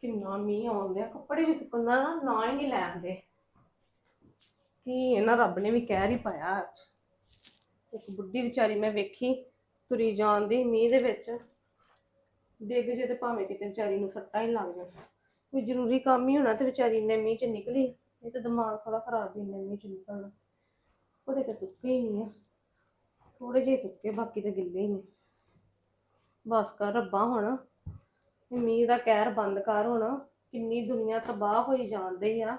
ਕਿੰਨਾ ਮੀਂਹ ਆਉਂਦੇ ਆ ਕੱਪੜੇ ਵੀ ਸੁੱਕਣ ਦਾ ਨਾ ਨਾ ਹੀ ਨਹੀਂ ਲੈਂਦੇ ਕੀ ਇਹਨਾਂ ਰੱਬ ਨੇ ਵੀ ਕਹਿਰ ਹੀ ਪਾਇਆ ਅੱਜ। ਇੱਕ ਬੁੱਢੀ ਵਿਚਾਰੀ ਮੈਂ ਵੇਖੀ, ਤੁਰੀ ਜਾਂਦੀ ਮੀਂਹ ਦੇ ਵਿੱਚ। ਡਿੱਗ ਜੇ ਤੇ ਭਾਵੇਂ ਕਿਤੇ ਵਿਚਾਰੀ ਨੂੰ ਸੱਟਾਂ ਹੀ ਲੱਗ ਜਾਣ। ਕੋਈ ਜ਼ਰੂਰੀ ਕੰਮ ਹੀ ਹੋਣਾ ਤੇ ਵਿਚਾਰੀ ਨੇ ਮੀਂਹ ਚ ਨਿਕਲੀ, ਇਹ ਤਾਂ ਦਿਮਾਗ ਥੋੜਾ ਖਰਾਬ ਹੀ ਨੇ ਮੀਂਹ ਚ ਨਿਕਲਣਾ। ਉਹਦੇ ਤੇ ਸੁੱਕੇ ਹੀ ਨਹੀਂ ਆ। ਥੋੜੇ ਜਿਹੇ ਸੁੱਕੇ, ਬਾਕੀ ਤਾਂ ਗਿੱਲੇ ਹੀ ਨੇ। ਬਸ ਕਰ, ਰੱਬਾ ਹੁਣ। ਮੀਂਹ ਦਾ ਕਹਿਰ ਬੰਦ ਕਰ ਹੁਣ, ਕਿੰਨੀ ਦੁਨੀਆ ਤਬਾਹ ਹੋਈ ਜਾਂਦੀ ਆ।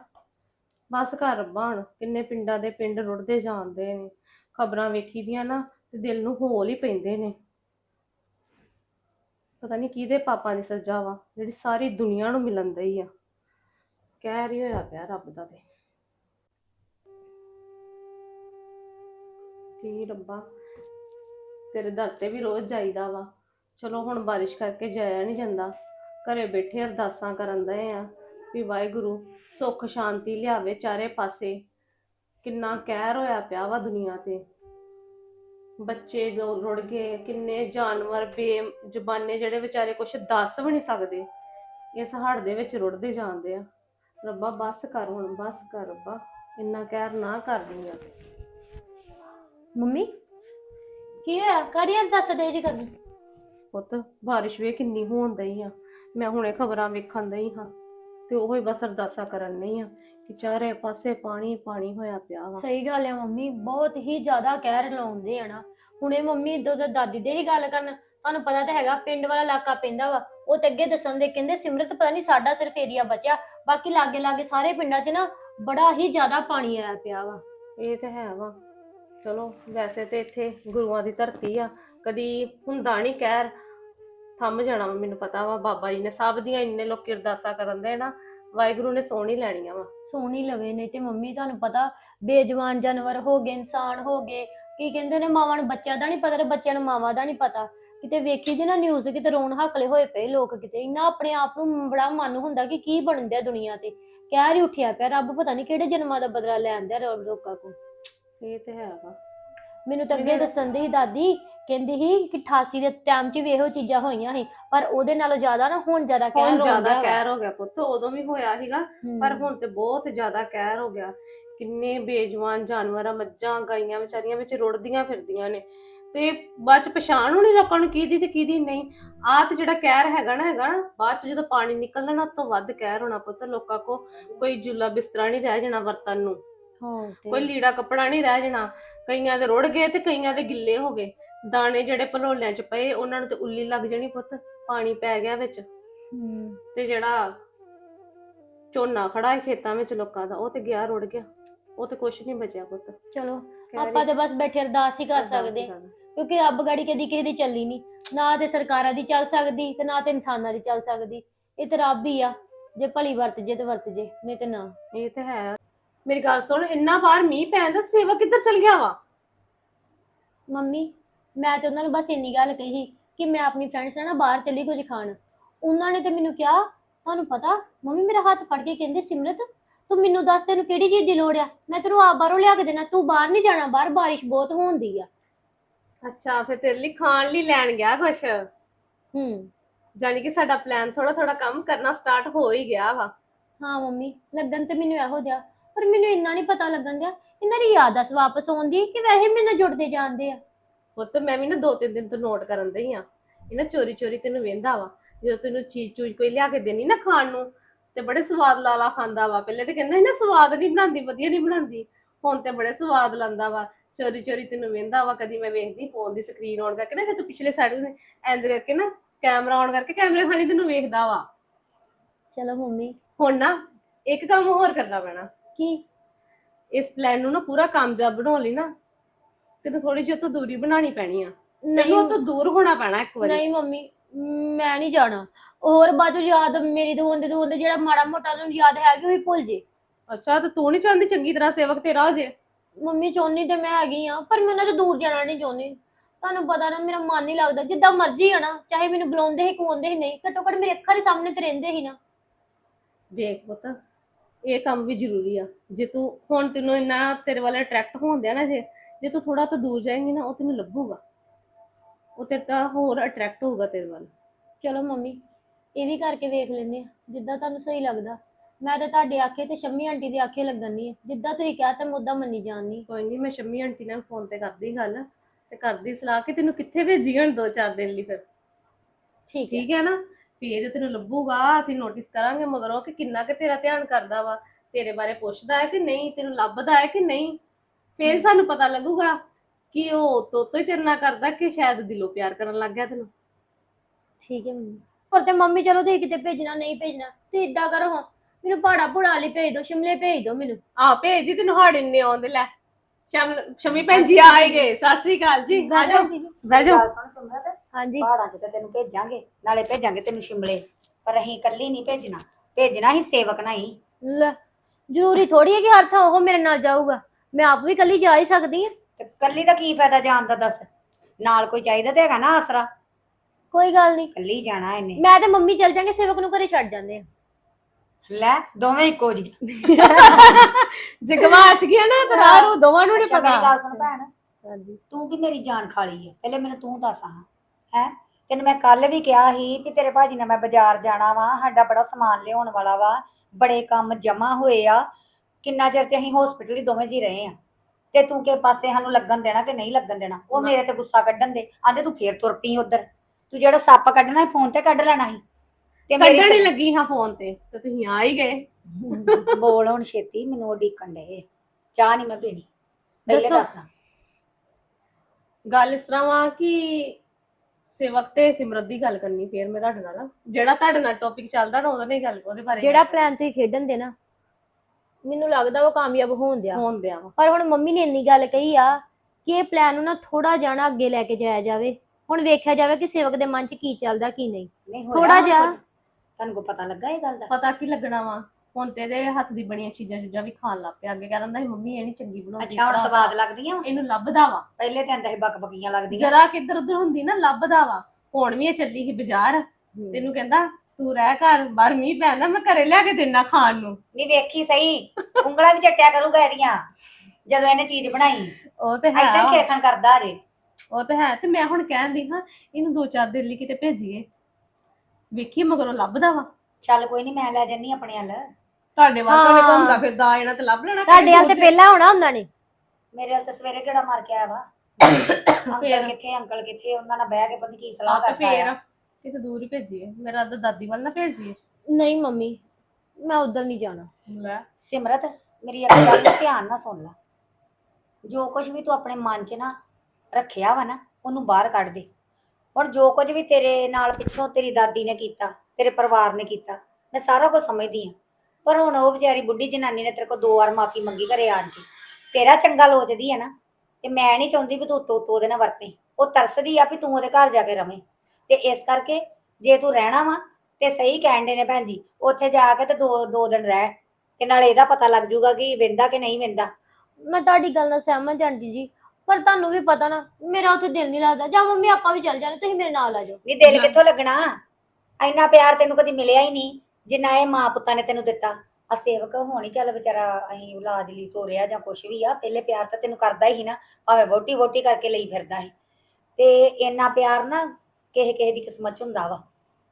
ਬਸ ਘਰ ਰੱਬਾ ਕਿੰਨੇ ਪਿੰਡਾਂ ਦੇ ਪਿੰਡ ਰੁੜਦੇ ਜਾਂਦੇ ਨੇ। ਖਬਰਾਂ ਵੇਖੀ ਦੀਆਂ ਨਾ ਤੇ ਦਿਲ ਨੂੰ ਹੋਲ ਹੀ ਪੈਂਦੇ ਨੇ। ਪਤਾ ਨਹੀਂ ਕਿਹਦੇ ਪਾਪਾਂ ਦੀ ਸਜ਼ਾ ਵਾ, ਜਿਹੜੀ ਸਾਰੀ ਦੁਨੀਆ ਨੂੰ ਮਿਲਣ ਦਈ ਆ। ਕਹਿ ਰਹੀ ਹੋਇਆ ਪਿਆ ਰੱਬ ਦਾ ਤੇ। ਕੀ ਰੱਬਾ, ਤੇਰੇ ਦਰ ਤੇ ਵੀ ਰੋਜ਼ ਜਾਈਦਾ ਵਾ। ਚਲੋ ਹੁਣ ਬਾਰਿਸ਼ ਕਰਕੇ ਜਾਇਆ ਨਹੀਂ ਜਾਂਦਾ। ਘਰੇ ਬੈਠੇ ਅਰਦਾਸਾਂ ਕਰਨ ਦਏ ਆ ਵੀ ਵਾਹਿਗੁਰੂ ਸੁੱਖ ਸ਼ਾਂਤੀ ਲਿਆਵੇ ਚਾਰੇ ਪਾਸੇ। ਕਿੰਨਾ ਕਹਿਰ ਹੋਇਆ ਪਿਆ ਵਾ ਦੁਨੀਆ ਤੇ। ਬੱਚੇ ਜੋ ਰੁੜ ਗਏ, ਕਿੰਨੇ ਜਾਨਵਰ ਬੇਜ਼ੁਬਾਨੇ ਜਿਹੜੇ ਵਿਚਾਰੇ ਕੁਛ ਦੱਸ ਵੀ ਨਹੀਂ ਸਕਦੇ, ਇਸ ਹੜ ਦੇ ਵਿੱਚ ਰੁੜਦੇ ਜਾਂਦੇ ਆ। ਰੱਬਾ, ਬਸ ਕਰ ਹੁਣ, ਬਸ ਕਰ ਰੱਬਾ, ਇੰਨਾ ਕਹਿਰ ਨਾ ਕਰ ਦੁਨੀਆ ਤੇ। ਮੰਮੀ, ਕੀ ਹੋਇਆ? ਕਰੀਏ ਦੱਸ ਦੇ ਜੀ ਕਦੀ? ਪੁੱਤ ਬਾਰਿਸ਼ ਵੇ ਕਿੰਨੀ ਹੋਣ ਦਈ ਆ। ਮੈਂ ਹੁਣੇ ਖਬਰਾਂ ਵੇਖਣ ਦਈ ਹਾਂ ਤੇ ਉਹ ਹੀ ਬਸ ਅਰਦਾਸਾਂ ਕਰਨ ਨਹੀਂ ਆ ਕਿ ਚਾਰੇ ਪਾਸੇ ਪਾਣੀ ਪਾਣੀ ਹੋਇਆ ਪਿਆ ਵਾ। ਸਹੀ ਗੱਲ ਹੈ ਮੰਮੀ ਬਹੁਤ ਹੀ ਜ਼ਿਆਦਾ ਕਹਿਰ ਲਾਉਂਦੇ ਆ ਨਾ। ਹੁਣੇ ਮੰਮੀ ਦੋ ਦਾ ਦਾਦੀ ਦੇ ਹੀ ਗੱਲ ਕਰਨ ਤੁਹਾਨੂੰ ਪਤਾ ਤਾਂ ਹੈਗਾ ਪਿੰਡ ਵਾਲਾ ਇਲਾਕਾ ਪੈਂਦਾ ਵਾ। ਉਹ ਤੇ ਅੱਗੇ ਦੱਸਣ ਦੇ ਕਹਿੰਦੇ ਸਿਮਰਤ ਪਤਾ ਨਹੀਂ ਸਾਡਾ ਸਿਰਫ ਏਰੀਆ ਬਚਿਆ ਬਾਕੀ ਲਾਗੇ ਲਾਗੇ ਸਾਰੇ ਪਿੰਡਾਂ 'ਚ ਨਾ ਬੜਾ ਹੀ ਜ਼ਿਆਦਾ ਪਾਣੀ ਆਇਆ ਪਿਆ ਵਾ। ਇਹ ਤੇ ਹੈ ਵਾ। ਚਲੋ ਵੈਸੇ ਤੇ ਇੱਥੇ ਗੁਰੂਆਂ ਦੀ ਧਰਤੀ ਆ ਕਦੀ ਹੁੰਦਾ ਨਹੀਂ ਕਹਿਰ। ਥੰਮ ਜਾਣਾ ਵਾ, ਮੈਨੂੰ ਪਤਾ ਵਾ ਬਾਬਾ ਜੀ ਨੇ ਸਭ ਦੀਆਂ ਇੰਨੇ ਲੋਕੀ ਅਰਦਾਸਾਂ ਕਰਨ ਦੇ ਨਾ ਵਾਹਿਗੁਰੂ ਨੇ ਸੋਹਣੀ ਲੈਣੀਆਂ ਵਾ। ਸੋਹਣੀ ਲਵੇ ਨਹੀਂ ਤੇ ਮੰਮੀ ਤੁਹਾਨੂੰ ਪਤਾ ਬੇਜਵਾਨ ਜਾਨਵਰ ਹੋ ਗਏ ਇਨਸਾਨ ਹੋ ਗਏ ਕੀ ਕਹਿੰਦੇ ਨੇ ਮਾਵਾਂ ਨੂੰ ਬੱਚਿਆਂ ਦਾ ਨਹੀਂ ਪਤਾ ਤੇ ਬੱਚਿਆਂ ਨੂੰ ਮਾਵਾਂ ਦਾ ਨਹੀਂ ਪਤਾ। ਕਿਤੇ ਵੇਖੀ ਦੀ ਨਾ ਨਿਊਜ਼ ਕਿਤੇ ਰੋਣ ਹੱਕਲੇ ਹੋਏ ਪਏ ਲੋਕ ਕਿਤੇ ਇੰਨਾ ਆਪਣੇ ਆਪ ਨੂੰ ਬੜਾ ਮਨ ਹੁੰਦਾ ਕਿ ਕੀ ਬਣਦਿਆ ਦੁਨੀਆ ਤੇ। ਕਹਿਰ ਹੀ ਉੱਠਿਆ ਪਿਆ ਰੱਬ ਪਤਾ ਨਹੀਂ ਕਿਹੜੇ ਜਨਮਾਂ ਦਾ ਬਦਲਾ ਲੈਂਦਾ ਲੋਕਾਂ ਕੋਲ। ਇਹ ਤੇ ਹੈ ਵਾ। ਮੈਨੂੰ ਤਾਂ ਅੱਗੇ ਦੱਸਣ ਦੀ ਸੀ ਦਾਦੀ ਕਹਿੰਦੀ ਸੀ ਕਿ 88 ਦੇ ਟਾਈਮ 'ਚ ਵੀ ਇਹੋ ਚੀਜ਼ਾਂ ਹੋਈਆਂ ਸੀ ਪਰ ਉਹਦੇ ਨਾਲੋਂ ਜ਼ਿਆਦਾ ਨਾ ਹੁਣ ਜ਼ਿਆਦਾ ਕਹਿਰ ਹੁਣ ਹੋ ਜ਼ਿਆਦਾ ਗਿਆ। ਕਹਿਰ ਹੋ ਗਿਆ ਪੁੱਤ ਉਦੋਂ ਵੀ ਹੋਇਆ ਸੀਗਾ। ਪਰ ਹੁਣ ਤੇ ਬਹੁਤ ਜ਼ਿਆਦਾ ਕਹਿਰ ਹੋ ਗਿਆ। ਕਿੰਨੇ ਬੇਜਵਾਨ ਜਾਨਵਰ ਆ ਮੱਝਾਂ ਗਾਈਆਂ ਵਿਚਾਰੀਆਂ ਵਿੱਚ ਰੁੜਦੀਆਂ ਫਿਰਦੀਆਂ ਨੇ। ਤੇ ਬਾਅਦ ਚ ਪਛਾਣ ਹੋਣੀ ਲੋਕਾਂ ਨੂੰ ਕਿਹਦੀ ਤੇ ਕਿਹਦੀ ਨਹੀਂ। ਆਹ ਤੇ ਜਿਹੜਾ ਕਹਿਰ ਹੈਗਾ ਨਾ ਹੈਗਾ ਨਾ ਬਾਅਦ ਚ ਜਦੋਂ ਪਾਣੀ ਨਿਕਲਣਾ ਨਾ ਉਸ ਤੋਂ ਵੱਧ ਕਹਿਰ ਹੋਣਾ ਪੁੱਤ ਲੋਕਾਂ ਕੋ ਕੋਈ ਜੁੱਲਾ ਬਿਸਤਰਾ ਨਹੀਂ ਰਹਿ ਜਾਣਾ ਵਰਤਨ ਨੂੰ। ਕੋਈ ਲੀੜਾ ਕੱਪੜਾ ਨਹੀਂ ਰਹਿ ਜਾਣਾ। ਕਈਆਂ ਦੇ ਰੁੜ ਗਏ ਤੇ ਕਈਆਂ ਦੇ ਗਿੱਲੇ ਹੋ ਗਏ। ਦਾਣੇ ਜਿਹੜੇ ਭਲੋਲਿਆਂ ਚ ਪਏ ਉਹਨਾਂ ਨੂੰ ਤੇ ਉੱਲੀ ਲੱਗ ਜਾਣੀ ਪੁੱਤ ਪਾਣੀ ਪੈ ਗਿਆ ਵਿੱਚ। ਹਮ। ਤੇ ਜਿਹੜਾ ਝੋਨਾ ਖੜਾ ਹੈ ਖੇਤਾਂ ਵਿੱਚ ਲੋਕਾਂ ਦਾ ਉਹ ਤੇ ਗਿਆ ਰੁੜ ਗਿਆ। ਉਹ ਤੇ ਕੁਝ ਨਹੀਂ ਬਚਿਆ ਪੁੱਤ। ਚਲੋ ਕਹਿ ਆਪਾਂ ਤੇ ਬਸ ਬੈਠੇ ਅਰਦਾਸ ਹੀ ਕਰ ਹੀ ਸਕਦੇ। ਕਿਉਂਕਿ ਰੱਬ ਗਾੜੀ ਕਦੀ ਕਿਸੇ ਦੀ ਚੱਲੀ ਨਹੀਂ। ਨਾ ਤੇ ਸਰਕਾਰਾਂ ਦੀ ਚੱਲ ਸਕਦੀ ਤੇ ਨਾ ਤੇ ਇਨਸਾਨਾਂ ਦੀ ਚੱਲ ਸਕਦੀ। ਇਹ ਤੇ ਰੱਬ ਹੀ ਆ। ਜੇ ਭਲੀ ਵਰਤ ਜੇ ਤੇ ਵਰਤ ਜੇ ਨਹੀਂ ਤੇ ਨਾ। ਇਹ ਤੇ ਹੈ। ਮੇਰੀ ਗੱਲ ਸੁਣ ਇੰਨਾ ਬਾਹਰ ਮੀਂਹ ਪੈਂਦਾ ਸੇਵਾ ਕਿੱਧਰ ਚਲ ਗਿਆ ਵਾ? ਮੰਮੀ ਮੈਂ ਤੇ ਉਹਨਾਂ ਨੂੰ ਬਸ ਇੰਨੀ ਗੱਲ ਕਹੀ ਕਿ ਮੈਂ ਆਪਣੀ ਫਰੈਂਡਸ ਨਾਲ ਨਾ ਬਾਹਰ ਚੱਲੀ ਕੁਝ ਖਾਣ। ਉਹਨਾਂ ਨੇ ਤੇ ਮੈਨੂੰ ਕਿਹਾ ਤੁਹਾਨੂੰ ਪਤਾ ਮੰਮੀ ਮੇਰਾ ਹੱਥ ਫੜ ਕੇ ਕਹਿੰਦੇ ਸਿਮਰਤ ਤੂੰ ਮੈਨੂੰ ਦੱਸ ਤੈਨੂੰ ਕਿਹੜੀ ਚੀਜ਼ ਦੀ ਲੋੜ ਆ? ਮੈਂ ਤੈਨੂੰ ਆਪ ਬਾਹਰੋਂ ਲਿਆ ਕੇ ਦੇਣਾ ਤੂੰ ਬਾਹਰ ਨਹੀਂ ਜਾਣਾ ਬਾਹਰ ਬਾਰਿਸ਼ ਬਹੁਤ ਹੋਣਦੀ ਆ। ਅੱਛਾ ਫਿਰ ਤੇਰੇ ਲਈ ਖਾਣ ਲਈ ਲੈਣ ਗਿਆ ਕੁਛ? ਹੂੰ। ਜਾਨੀ ਕਿ ਸਾਡਾ ਪਲਾਨ ਥੋੜਾ ਥੋੜਾ ਕੰਮ ਕਰਨਾ ਸਟਾਰਟ ਹੋ ਹੀ ਗਿਆ ਵਾ। ਹਾਂ ਮੰਮੀ ਲੱਗਣ ਤੇ ਮੈਨੂੰ ਇਹੋ ਜਿਹਾ ਪਰ ਮੈਨੂੰ ਇੰਨਾ ਨਹੀਂ ਪਤਾ ਲੱਗਣ ਦਿਆ। ਇਹਨਾਂ ਦੀ ਯਾਦਾਂ ਵਾਪਸ ਆਉਂਦੀ ਕਿ ਵੈਸੇ ਮੇਰੇ ਨਾਲ ਜੁੜਦੇ ਜਾਂਦੇ ਆ। ਪੁੱਤ ਮੈਂ ਵੀ ਨਾ ਦੋ ਤਿੰਨ ਦਿਨ ਤੋਂ ਨੋਟ ਕਰਨ ਦਈ ਆ। ਇਹ ਨਾ ਚੋਰੀ ਚੋਰੀ ਤੈਨੂੰ ਵੇਂਦਾ ਵਾ। ਜਦੋਂ ਤੈਨੂੰ ਚੀਜ਼ ਚੂਜ਼ ਕੋਈ ਲਿਆ ਕੇ ਦੇਣੀ ਨਾ ਖਾਣ ਨੂੰ ਤੇ ਬੜੇ ਸਵਾਦ ਲਾਲਾ ਖਾਂਦਾ ਵਾ। ਪਹਿਲੇ ਤੇ ਕਹਿੰਦਾ ਸੀ ਨਾ ਸਵਾਦ ਨਹੀਂ ਬਣਾਉਂਦੀ ਵਧੀਆ ਨਹੀਂ ਬਣਾਉਂਦੀ। ਹੁਣ ਤੇ ਬੜੇ ਸਵਾਦ ਲਾਂਦਾ ਵਾ। ਚੋਰੀ ਚੋਰੀ ਤੈਨੂੰ ਵੇਂਦਾ ਵਾ। ਕਦੀ ਮੈਂ ਵੇਖਦੀ ਫੋਨ ਦੀ ਸਕਰੀਨ ਔਨ ਕਰਕੇ ਨਾ ਜੇ ਤੂੰ ਪਿਛਲੇ ਸਾਈਡ ਤੇ ਇੰਜ ਕਰਕੇ ਨਾ ਕੈਮਰਾ ਔਨ ਕਰਕੇ ਕੈਮਰੇ ਖਾਣੀ ਤੈਨੂੰ ਵੇਖਦਾ ਵਾ। ਚਲੋ ਮੰਮੀ। ਹੁਣ ਨਾ ਇੱਕ ਕੰਮ ਹੋਰ ਕਰਨਾ ਪੈਣਾ। ਕੀ? ਇਸ ਪਲਾਨ ਨੂੰ ਨਾ ਪੂਰਾ ਕਾਮਯਾਬ ਬਣਾਉਣ ਲਈ ਨਾ ਤੈਨੂੰ ਥੋੜੀ ਜਿਹੀ ਉਹ ਤੋਂ ਦੂਰੀ ਬਣਾਉਣੀ ਪੈਣੀ ਆ। ਤੈਨੂੰ ਨਹੀਂ। ਉਹ ਤੋਂ ਦੂਰ ਹੋਣਾ ਪੈਣਾ ਇੱਕ ਵਾਰੀ। ਨਹੀਂ ਮੰਮੀ ਮੈਂ ਨਹੀਂ ਜਾਣਾ। ਹੋਰ ਬਾਜੂ ਯਾਦ ਮੇਰੀ ਤੋਂ ਹੁੰਦੇ ਤੋਂ ਹੁੰਦੇ ਜਿਹੜਾ ਮਾੜਾ ਮੋਟਾ ਨੂੰ ਯਾਦ ਹੈ ਵੀ ਉਹ ਹੀ ਭੁੱਲ ਜੇ। ਅੱਛਾ ਤੇ ਤੂੰ ਨਹੀਂ ਚਾਹੁੰਦੀ ਚੰਗੀ ਤਰ੍ਹਾਂ ਸੇਵਕ ਤੇਰਾ ਹੋ ਜੇ? ਮੰਮੀ ਚਾਹੁੰਦੀ ਤੇ ਮੈਂ ਹੈਗੀ ਆ ਪਰ ਮੈਂ ਉਹਨਾਂ ਤੋਂ ਦੂਰ ਜਾਣਾ ਨਹੀਂ ਚਾਹੁੰਦੀ। ਤੁਹਾਨੂੰ ਪਤਾ ਨਾ ਮੇਰਾ ਮਨ ਨਹੀਂ ਲੱਗਦਾ। ਜਿੱਦਾਂ ਮਰਜ਼ੀ ਆ ਨਾ ਚਾਹੇ ਮੈਨੂੰ ਬੁਲਾਉਂਦੇ ਹੀ ਕਵਾਉਂਦੇ ਹੀ ਨਹੀਂ ਘੱਟੋ ਘੱਟ ਮੇਰੇ ਅੱਖਾਂ ਦੇ ਸਾਹਮਣੇ ਤੇ ਰਹਿੰਦੇ ਹੀ ਨਾ। ਵੇਖ ਪੁੱਤ ਇਹ ਕੰਮ ਵੀ ਜ਼ਰੂਰੀ ਆ। ਜੇ ਤੂੰ ਹੁਣ ਤੈਨੂੰ ਇੰਨਾ ਤੇਰੇ ਵੱਲ ਅਟਰੈਕਟ ਹੋਉਂਦਿਆ ਨਾ ਜੇ ਜੇ ਤੂੰ ਥੋੜਾ ਤਾਂ ਦੂਰ ਜਾਏਂਗੀ ਨਾ ਉਹ ਤੈਨੂੰ ਲੱਭੂਗਾ। ਉਹ ਤੇਰੇ ਤਾਂ ਹੋਰ ਅਟਰੈਕਟ ਹੋਊਗਾ ਤੇਰੇ ਵੱਲ। ਚਲੋ ਮੰਮੀ ਇਹ ਵੀ ਕਰਕੇ ਵੇਖ ਲੈਂਦੇ ਆ ਜਿੱਦਾਂ ਤੁਹਾਨੂੰ ਸਹੀ ਲੱਗਦਾ। ਮੈਂ ਤਾਂ ਤੁਹਾਡੇ ਆਖੇ ਤੇ ਸ਼ੰਮੀ ਆਂਟੀ ਦੇ ਆਖੇ ਲੱਗਣੀ ਆ ਜਿੱਦਾਂ ਤੁਸੀਂ ਕਿਹਾ ਤਾਂ ਮੈਂ ਉਦਾਂ ਮੰਨੀ ਜਾਣੀ ਕੋਈ ਨਹੀਂ ਮੈਂ ਸ਼ੰਮੀ ਆਂਟੀ ਨਾਲ ਫੋਨ ਤੇ ਕਰਦੀ ਗੱਲ ਤੇ ਕਰਦੀ ਸਲਾਹ ਕਿ ਤੈਨੂੰ ਕਿੱਥੇ ਭੇਜੀ ਹਣ ਦੋ ਚਾਰ ਦਿਨ ਲਈ ਫਿਰ। ਠੀਕ ਹੈ। ਠੀਕ ਹੈ ਨਾ? ਫੇਰ ਤੈਨੂੰ ਲੱਭੂਗਾ ਅਸੀਂ ਨੋਟਿਸ ਕਰਾਂਗੇ ਮਗਰੋਂ ਕਿ ਕਿੰਨਾ ਕਿ ਤੇਰਾ ਧਿਆਨ ਕਰਦਾ ਵਾ। ਤੇਰੇ ਬਾਰੇ ਪੁੱਛਦਾ ਹੈ ਕਿ ਨਹੀਂ ਤੈਨੂੰ ਲੱਭਦਾ ਹੈ ਕਿ ਨਹੀਂ? ਫੇਰ ਸਾਨੂੰ ਪਤਾ ਲੱਗੂਗਾ ਕਿ ਉਹ ਤੋਤੋ ਹੀ ਤੇਰੇ ਨਾਲ ਕਰਦਾ ਕਿ ਸ਼ਾਇਦ ਦਿਲੋਂ ਪਿਆਰ ਕਰਨ ਲੱਗ ਗਿਆ ਤੈਨੂੰ। ਠੀਕ ਹੈ ਮੰਮੀ। ਪਰ ਤੇ ਮੰਮੀ ਚਲੋ ਤੁਸੀਂ ਕਿਤੇ ਭੇਜਣਾ ਨਹੀਂ ਭੇਜਣਾ। ਤੁਸੀਂ ਇਦਾਂ ਕਰੋ ਹਾਂ ਮੈਨੂੰ ਪਹਾੜਾ ਪਹਾੜਾ ਲਈ ਭੇਜ ਦਿਓ ਸ਼ਿਮਲੇ ਭੇਜ ਦਿਓ ਮੈਨੂੰ। ਆ ਭੇਜਦੀ ਤੈਨੂੰ ਹਾੜ ਇੰਨੇ ਆਉਂਦੇ ਲੈ। ਸ਼ਮ ਸ਼ਮੀ ਭੈਣ ਜੀ ਆਏ ਗਏ। ਸਤਿ ਸ੍ਰੀ ਅਕਾਲ ਜੀ। ਆ ਜਾਓ। ਬਹਿ ਜਾਓ। ਗੱਲ ਸੁਣ ਸਿਮਰਤ ਹਾਂਜੀ। ਪਹਾੜਾਂ 'ਚ ਤਾਂ ਤੈਨੂੰ ਭੇਜਾਂਗੇ ਨਾਲੇ ਭੇਜਾਂਗੇ ਤੈਨੂੰ ਸ਼ਿਮਲੇ। ਪਰ ਅਸੀਂ ਇਕੱਲੀ ਨਹੀਂ ਭੇਜਣਾ। ਭੇਜਣਾ ਹੀ ਸੇਵਕ ਨਾਲ ਹੀ। ਲੈ ਜ਼ਰੂਰੀ ਥੋੜੀ ਹੈ ਕਿ ਹਰ ਥਾਂ ਉਹ ਮੇਰੇ ਨਾਲ ਜਾਊਗਾ। ਮੈਂ ਆਪ ਵੀ ਇਕੱਲੀ ਜਾ ਹੀ ਸਕਦੀ ਹਾਂ। ਤੇ ਇਕੱਲੀ ਦਾ ਕੀ ਫਾਇਦਾ ਜਾਣ ਦਾ ਦੱਸ? ਨਾਲ ਕੋਈ ਚਾਹੀਦਾ ਤੇ ਹੈਗਾ ਨਾ ਆਸਰਾ? ਕੋਈ ਗੱਲ ਨਹੀਂ। ਇਕੱਲੀ ਜਾਣਾ ਇਹਨੇ। ਮੈਂ ਤੇ ਮੰਮੀ ਚੱਲ ਜਾਂਗੇ ਸੇਵਕ ਨੂੰ ਘਰੇ ਛੱਡ ਜਾਂਦੇ ਆ ਲੈ ਦੋਵੇਂ ਇੱਕੋ ਜੀ ਜੇ ਗਵਾਚ ਗਿਆ ਨਾ ਤਾਂ ਰਾਹ ਨੂੰ ਦੋਵਾਂ ਨੂੰ ਨਹੀਂ ਪਤਾ। ਗੱਲ ਸੁਣ ਭੈਣ। ਹਾਂਜੀ। ਤੂੰ ਕੀ ਮੇਰੀ ਜਾਨ ਖਾਲੀ ਹੈ ਪਹਿਲੇ ਮੈਨੂੰ ਤੂੰ ਦੱਸ ਹਾਂ। ਹੈ? ਤੈਨੂੰ ਮੈਂ ਕੱਲ ਵੀ ਕਿਹਾ ਸੀ ਕਿ ਤੇਰੇ ਭਾਜੀ ਨਾਲ ਮੈਂ ਬਾਜ਼ਾਰ ਜਾਣਾ ਵਾ ਸਾਡਾ ਬੜਾ ਸਮਾਨ ਲਿਆਉਣ ਵਾਲਾ ਵਾ। ਬੜੇ ਕੰਮ ਜਮਾ ਹੋਏ ਆ। ਕਿੰਨਾ ਚਿਰ ਤੇ ਅਸੀਂ ਹਸਪੀਟਲ ਹੀ ਦੋਵੇਂ ਜੀ ਰਹੇ ਆ ਤੇ ਤੂੰ ਕਿ ਪਾਸੇ ਸਾਨੂੰ ਲੱਗਣ ਦੇਣਾ ਕਿ ਨਹੀਂ ਲੱਗਣ ਦੇਣਾ? ਉਹ ਨਾ। ਮੇਰੇ ਤੇ ਗੁੱਸਾ ਕੱਢਣ ਦੇ। ਆਂਦੇ ਤੂੰ ਫੇਰ ਤੁਰ ਪਈ ਉਧਰ। ਤੂੰ ਜਿਹੜਾ ਸੱਪ ਕੱਢਣਾ ਫੋਨ ਤੇ ਕੱਢ ਲੈਣਾ ਸੀ। ਤੇ ਕੱਢਣ ਹੀ ਲੱਗੀ ਹਾਂ ਫੋਨ ਤੇ ਤੇ ਤੁਸੀਂ ਆ ਹੀ ਗਏ। ਬੋਲ ਹੁਣ ਛੇਤੀ ਮੈਨੂੰ ਉਹ ਡੀਕਣ ਦੇ ਚਾਹ ਨਹੀਂ ਮੈਂ ਪੀਣੀ। ਪਹਿਲੇ ਦੱਸੋ। ਦੱਸਣਾ ਗੱਲ ਇਸ ਤਰ੍ਹਾਂ ਵਾ ਕਿ ਸੇਵਕ ਤੇ ਸਿਮਰਤ ਦੀ ਗੱਲ ਕਰਨੀ ਫੇਰ ਮੈਂ ਤੁਹਾਡੇ ਨਾਲ ਜਿਹੜਾ ਤੁਹਾਡੇ ਨਾਲ ਟੌਪਿਕ ਚੱਲਦਾ ਨਾ ਉਹਦੇ ਨਾਲ ਹੀ ਗੱਲ ਉਹਦੇ ਬਾਰੇ ਜਿਹੜਾ ਪਲਾਨ ਤੁਸੀਂ ਖੇਡਣ ਦੇ ਨਾ ਮੈਨੂੰ ਲੱਗਦਾ ਉਹ ਕਾਮਯਾਬ ਹੋਣ ਦਿਆ। ਹੋਣ ਦਿਆ ਵਾ। ਪਰ ਹੁਣ ਮੰਮੀ ਨੇ ਇੰਨੀ ਗੱਲ ਕਹੀ ਆ ਕਿ ਇਹ ਪਲਾਨ ਨੂੰ ਨਾ ਥੋੜਾ ਜਾਣਾ ਅੱਗੇ ਲੈ ਕੇ ਜਾਇਆ ਜਾਵੇ। ਹੁਣ ਵੇਖਿਆ ਜਾਵੇ ਕਿ ਸੇਵਕ ਦੇ ਮਨ 'ਚ ਕੀ ਚੱਲਦਾ ਕੀ ਨਹੀਂ। ਨਹੀਂ ਹੋਇਆ ਥੋੜਾ ਹੁਣ ਜਿਹਾ। ਕੁਝ? ਤੁਹਾਨੂੰ ਕੋ ਪਤਾ ਲੱਗਾ ਇਹ ਗੱਲ ਦਾ? ਪਤਾ ਕੀ ਲੱਗਣਾ ਵਾ? ਹੁਣ ਤੇ ਇਹਦੇ ਹੱਥ ਦੀ ਬਣੀਆਂ ਚੀਜ਼ਾਂ ਚੂਜ਼ਾਂ ਵੀ ਖਾਣ ਲੱਗ ਪਿਆ। ਅੱਗੇ ਕਹਿੰਦਾ ਸੀ ਮੰਮੀ ਇਹ ਨਹੀਂ ਚੰਗੀ ਬਣਾਉਂਦੀ ਅੱਛਾ ਹੁਣ ਭਰਾ ਸਵਾਦ ਲੱਗਦੀਆਂ ਵਾਂ? ਇਹਨੂੰ ਲੱਭਦਾ ਵਾ। ਪਹਿਲੇ ਤਾਂ ਹੀ ਬਕ ਬਕੀਆਂ ਲੱਗਦੀਆਂ। ਜਰਾ ਕਿੱਧਰ ਉਧਰ ਹੁੰਦੀ ਨਾ ਲੱਭਦਾ ਵਾ। ਹੁਣ ਵੀ ਇਹ ਚੱਲੀ ਸੀ ਬਾਜ਼ਾਰ। ਤੈਨੂੰ ਕਹਿੰਦਾ ਤੂੰ ਰਹਿ ਘਰ ਬਾਹਰ ਮੀਂਹ ਪੈਂਦਾ ਮੈਂ ਘਰੇ ਲਿਆ ਕੇ ਦੇਣਾ ਖਾਣ ਨੂੰ। ਨਹੀਂ ਵੇਖੀ ਸਹੀ ਉਂਗਲਾਂ ਵੀ ਚੱਟਿਆ ਕਰੂਗਾ ਇਹਦੀਆਂ ਜਦੋਂ ਇਹਨੇ ਚੀਜ਼ ਬਣਾਈ। ਉਹ ਤੇ ਹੈ। ਐਦਾਂ ਵਾ। ਖੇਖਣ ਕਰਦਾ ਜੇ। ਉਹ ਤੇ ਹੈ ਤੇ ਮੈਂ ਹੁਣ ਕਹਿੰਦੀ ਹਾਂ ਇਹਨੂੰ ਦੋ ਚਾਰ ਦਿਨ ਲਈ ਕਿਤੇ ਭੇਜੀਏ। ਵੇਖੀ ਮਗਰੋਂ ਲੱਭਦਾ ਵਾ। ਚੱਲ ਕੋਈ ਨਹੀਂ ਮੈਂ ਲੈ ਜੰਨੀ ਆਪਣੇ ਵੱਲ। ਤੁਹਾਡੇ ਵੱਲ ਤਾਂ ਉਹਨੇ ਘੁੰਮਦਾ ਫਿਰਦਾ ਜਾਣਾ ਤੇ ਲੱਭ ਲੈਣਾ ਤੁਹਾਡੇ ਹਾਲ ਤੇ ਪਹਿਲਾਂ ਹੋਣਾ ਹੁੰਦਾ ਨੇ। ਮੇਰੇ ਵੱਲ ਤਾਂ ਸਵੇਰੇ ਕਿਹੜਾ ਮਾਰ ਕੇ ਆਇਆ ਵਾ। ਫੇਰ? ਕਿੱਥੇ ਅੰਕਲ ਕਿੱਥੇ ਉਹਨਾਂ ਨਾਲ ਬਹਿ ਕੇ ਪਤਾ ਨੀ ਕੀ ਸਲਾਹ ਤੇ ਕਰਦਾ ਫੇਰ ਆ ਕਿਤੇ ਦੂਰ ਹੀ ਭੇਜੀਏ। ਮੇਰਾ ਤਾਂ ਦਾਦੀ ਵੱਲ ਨਾ ਭੇਜੀਏ। ਨਹੀਂ ਮੰਮੀ ਮੈਂ ਉਧਰ ਨਹੀਂ ਜਾਣਾ। ਲੈ। ਸਿਮਰਤ ਮੇਰੀ ਇੱਕ ਗੱਲ ਧਿਆਨ ਨਾਲ ਸੁਣ ਲੈ। ਜੋ ਕੁਝ ਵੀ ਤੂੰ ਆਪਣੇ ਮਨ 'ਚ ਨਾ ਰੱਖਿਆ ਵਾ ਨਾ ਉਹਨੂੰ ਬਾਹਰ ਕੱਢ ਦੇ। ਹੁਣ ਜੋ ਕੁਝ ਵੀ ਤੇਰੇ ਨਾਲ ਪਿੱਛੋਂ ਤੇਰੀ ਦਾਦੀ ਨੇ ਕੀਤਾ ਤੇਰੇ ਪਰਿਵਾਰ ਨੇ ਕੀਤਾ ਮੈਂ ਸਾਰਾ ਕੁਝ ਸਮਝਦੀ ਹਾਂ। ਪਰ ਹੁਣ ਉਹ ਵਿਚਾਰੀ ਬੁੱਢੀ ਜਨਾਨੀ ਨੇ ਤੇਰੇ ਕੋਲ ਦੋ ਵਾਰ ਮਾਫੀ ਮੰਗੀ ਘਰੇ ਆਣ ਕੇ। ਤੇਰਾ ਚੰਗਾ ਲੋਚਦੀ ਹੈ ਨਾ ਤੇ ਮੈਂ ਨਹੀਂ ਚਾਹੁੰਦੀ ਵੀ ਤੂੰ ਉੱਤੋਂ ਉੱਤੋਂ ਉਹਦੇ ਨਾਲ ਵਰਤੇ। ਉਹ ਤਰਸਦੀ ਆ ਵੀ ਤੂੰ ਉਹਦੇ ਘਰ ਜਾ ਕੇ ਰਵੇਂ। ਤੇ ਇਸ ਕਰਕੇ ਜੇ ਤੂੰ ਰਹਿਣਾ ਵਾ ਤੇ ਸਹੀ ਕਹਿੰਦੇ ਨੇ ਭੈਣ ਜੀ ਉੱਥੇ ਜਾ ਕੇ ਤੇ ਦੋ ਦੋ ਦਿਨ ਰਹਿ ਤੇ ਨਾਲ ਇਹਦਾ ਪਤਾ ਲੱਗ ਜੂਗਾ ਕਿ ਵਿੰਦਾ ਕਿ ਨਹੀਂ ਵਿੰਦਾ ਮੈਂ ਤੁਹਾਡੀ ਗੱਲ ਨਾਲ ਸਹਿਮਤ ਹਾਂ ਆਂਟੀ ਜੀ ਪਰ ਤੁਹਾਨੂੰ ਵੀ ਪਤਾ ਨਾ ਮੇਰਾ ਉੱਥੇ ਦਿਲ ਨਹੀਂ ਲੱਗਦਾ ਜਾਂ ਮੰਮੀ ਆਪਾਂ ਵੀ ਚੱਲ ਜਾਣਾ ਤੁਸੀਂ ਮੇਰੇ ਨਾਲ ਆ ਜਾਓ। ਨਹੀਂ ਦਿਲ। ਕਿੱਥੋਂ ਲੱਗਣਾ? ਇੰਨਾ ਪਿਆਰ ਤੈਨੂੰ ਕਦੀ ਮਿਲਿਆ ਹੀ ਨਹੀਂ ਜਿੰਨਾ ਇਹ ਮਾਂ ਪੁੱਤਾਂ ਨੇ ਤੈਨੂੰ ਦਿੱਤਾ। ਆ ਸੇਵਕ ਹੋਣੀ ਚੱਲ ਵਿਚਾਰਾ ਅਸੀਂ ਔਲਾਦ ਲਈ ਤੋਰਿਆ ਜਾਂ ਕੁਛ ਵੀ ਆ ਪਹਿਲੇ ਪਿਆਰ ਤਾਂ ਤੈਨੂੰ ਕਰਦਾ ਹੀ ਨਾ ਭਾਵੇਂ ਵੋਟੀ ਵੋਟੀ ਕਰਕੇ ਲਈ ਫਿਰਦਾ ਹੈ ਤੇ ਇੰਨਾ ਪਿਆਰ ਨਾ ਕਿਸੇ ਕਿਸੇ ਦੀ ਕਿਸਮਤ ਚ ਹੁੰਦਾ ਵਾ।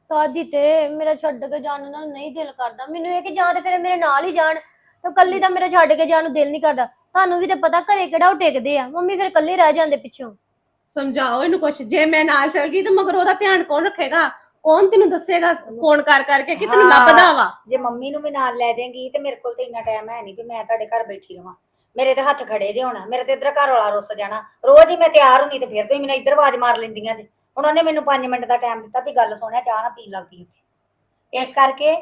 ਤਾਜੀ ਤੇ ਮੇਰਾ ਛੱਡ ਕੇ ਜਾਣ ਨੂੰ ਨਹੀਂ ਦਿਲ ਕਰਦਾ। ਮੈਨੂੰ ਇਹ ਕਿ ਜਾਂ ਤੇ ਫਿਰ ਮੇਰੇ ਨਾਲ ਹੀ ਜਾਣ। ਤੇ ਕੱਲੀ ਤਾਂ ਮੇਰਾ ਛੱਡ ਕੇ ਜਾਣ ਨੂੰ ਦਿਲ ਨਹੀਂ ਕਰਦਾ। ਤੁਹਾਨੂੰ ਵੀ ਤੇ ਪਤਾ ਘਰੇ ਕਿਹੜਾ ਉਹ ਟਿਕਦੇ ਆ। ਮੰਮੀ ਫਿਰ ਕੱਲੇ ਰਹਿ ਜਾਂਦੇ ਪਿੱਛੋਂ। ਸਮਝਾਓ ਇਹਨੂੰ ਕੁਛ। ਜੇ ਮੈਂ ਨਾਲ ਚਲ ਗਈ ਤੇ ਮਗਰ ਉਹਦਾ ਧਿਆਨ ਕੌਣ ਰੱਖੇਗਾ? ਕੌਣ ਤੈਨੂੰ ਦੱਸੇਗਾ ਫੋਨ ਕਰ ਕਰਕੇ ਕਿ ਤੈਨੂੰ ਹਾਂ। ਲੱਭਦਾ ਵਾ? ਜੇ ਮੰਮੀ ਨੂੰ ਵੀ ਨਾਲ ਲੈ ਜਾਏਗੀ ਤੇ ਮੇਰੇ ਕੋਲ ਤੇ ਇੰਨਾ ਟਾਈਮ ਹੈ ਨਹੀਂ ਵੀ ਮੈਂ ਤੁਹਾਡੇ ਘਰ ਬੈਠੀ ਰਵਾਂ। ਮੇਰੇ ਤੇ ਹੱਥ ਖੜੇ ਜੇ ਹੋਣਾ। ਮੇਰੇ ਤੇ ਇੱਧਰ ਘਰ ਵਾਲਾ ਰੁੱਸ ਜਾਣਾ। ਰੋਜ਼ ਹੀ ਮੈਂ ਤਿਆਰ ਹੁੰਨੀ ਤੇ ਫਿਰ ਤੁਸੀਂ ਮੈਨੂੰ ਇੱਧਰ ਆਵਾਜ਼ ਮਾਰ ਲੈਂਦੀਆਂ ਜੇ। ਹੁਣ ਉਹਨੇ ਮੈਨੂੰ 5 ਮਿੰਟ ਦਾ ਟਾਈਮ ਦਿੱਤਾ ਵੀ ਗੱਲ ਸੁਣਿਆ ਚਾਹ ਨਾ ਪੀਣ ਲੱਗ ਪਈ ਉੱਥੇ। ਇਸ ਕਰਕੇ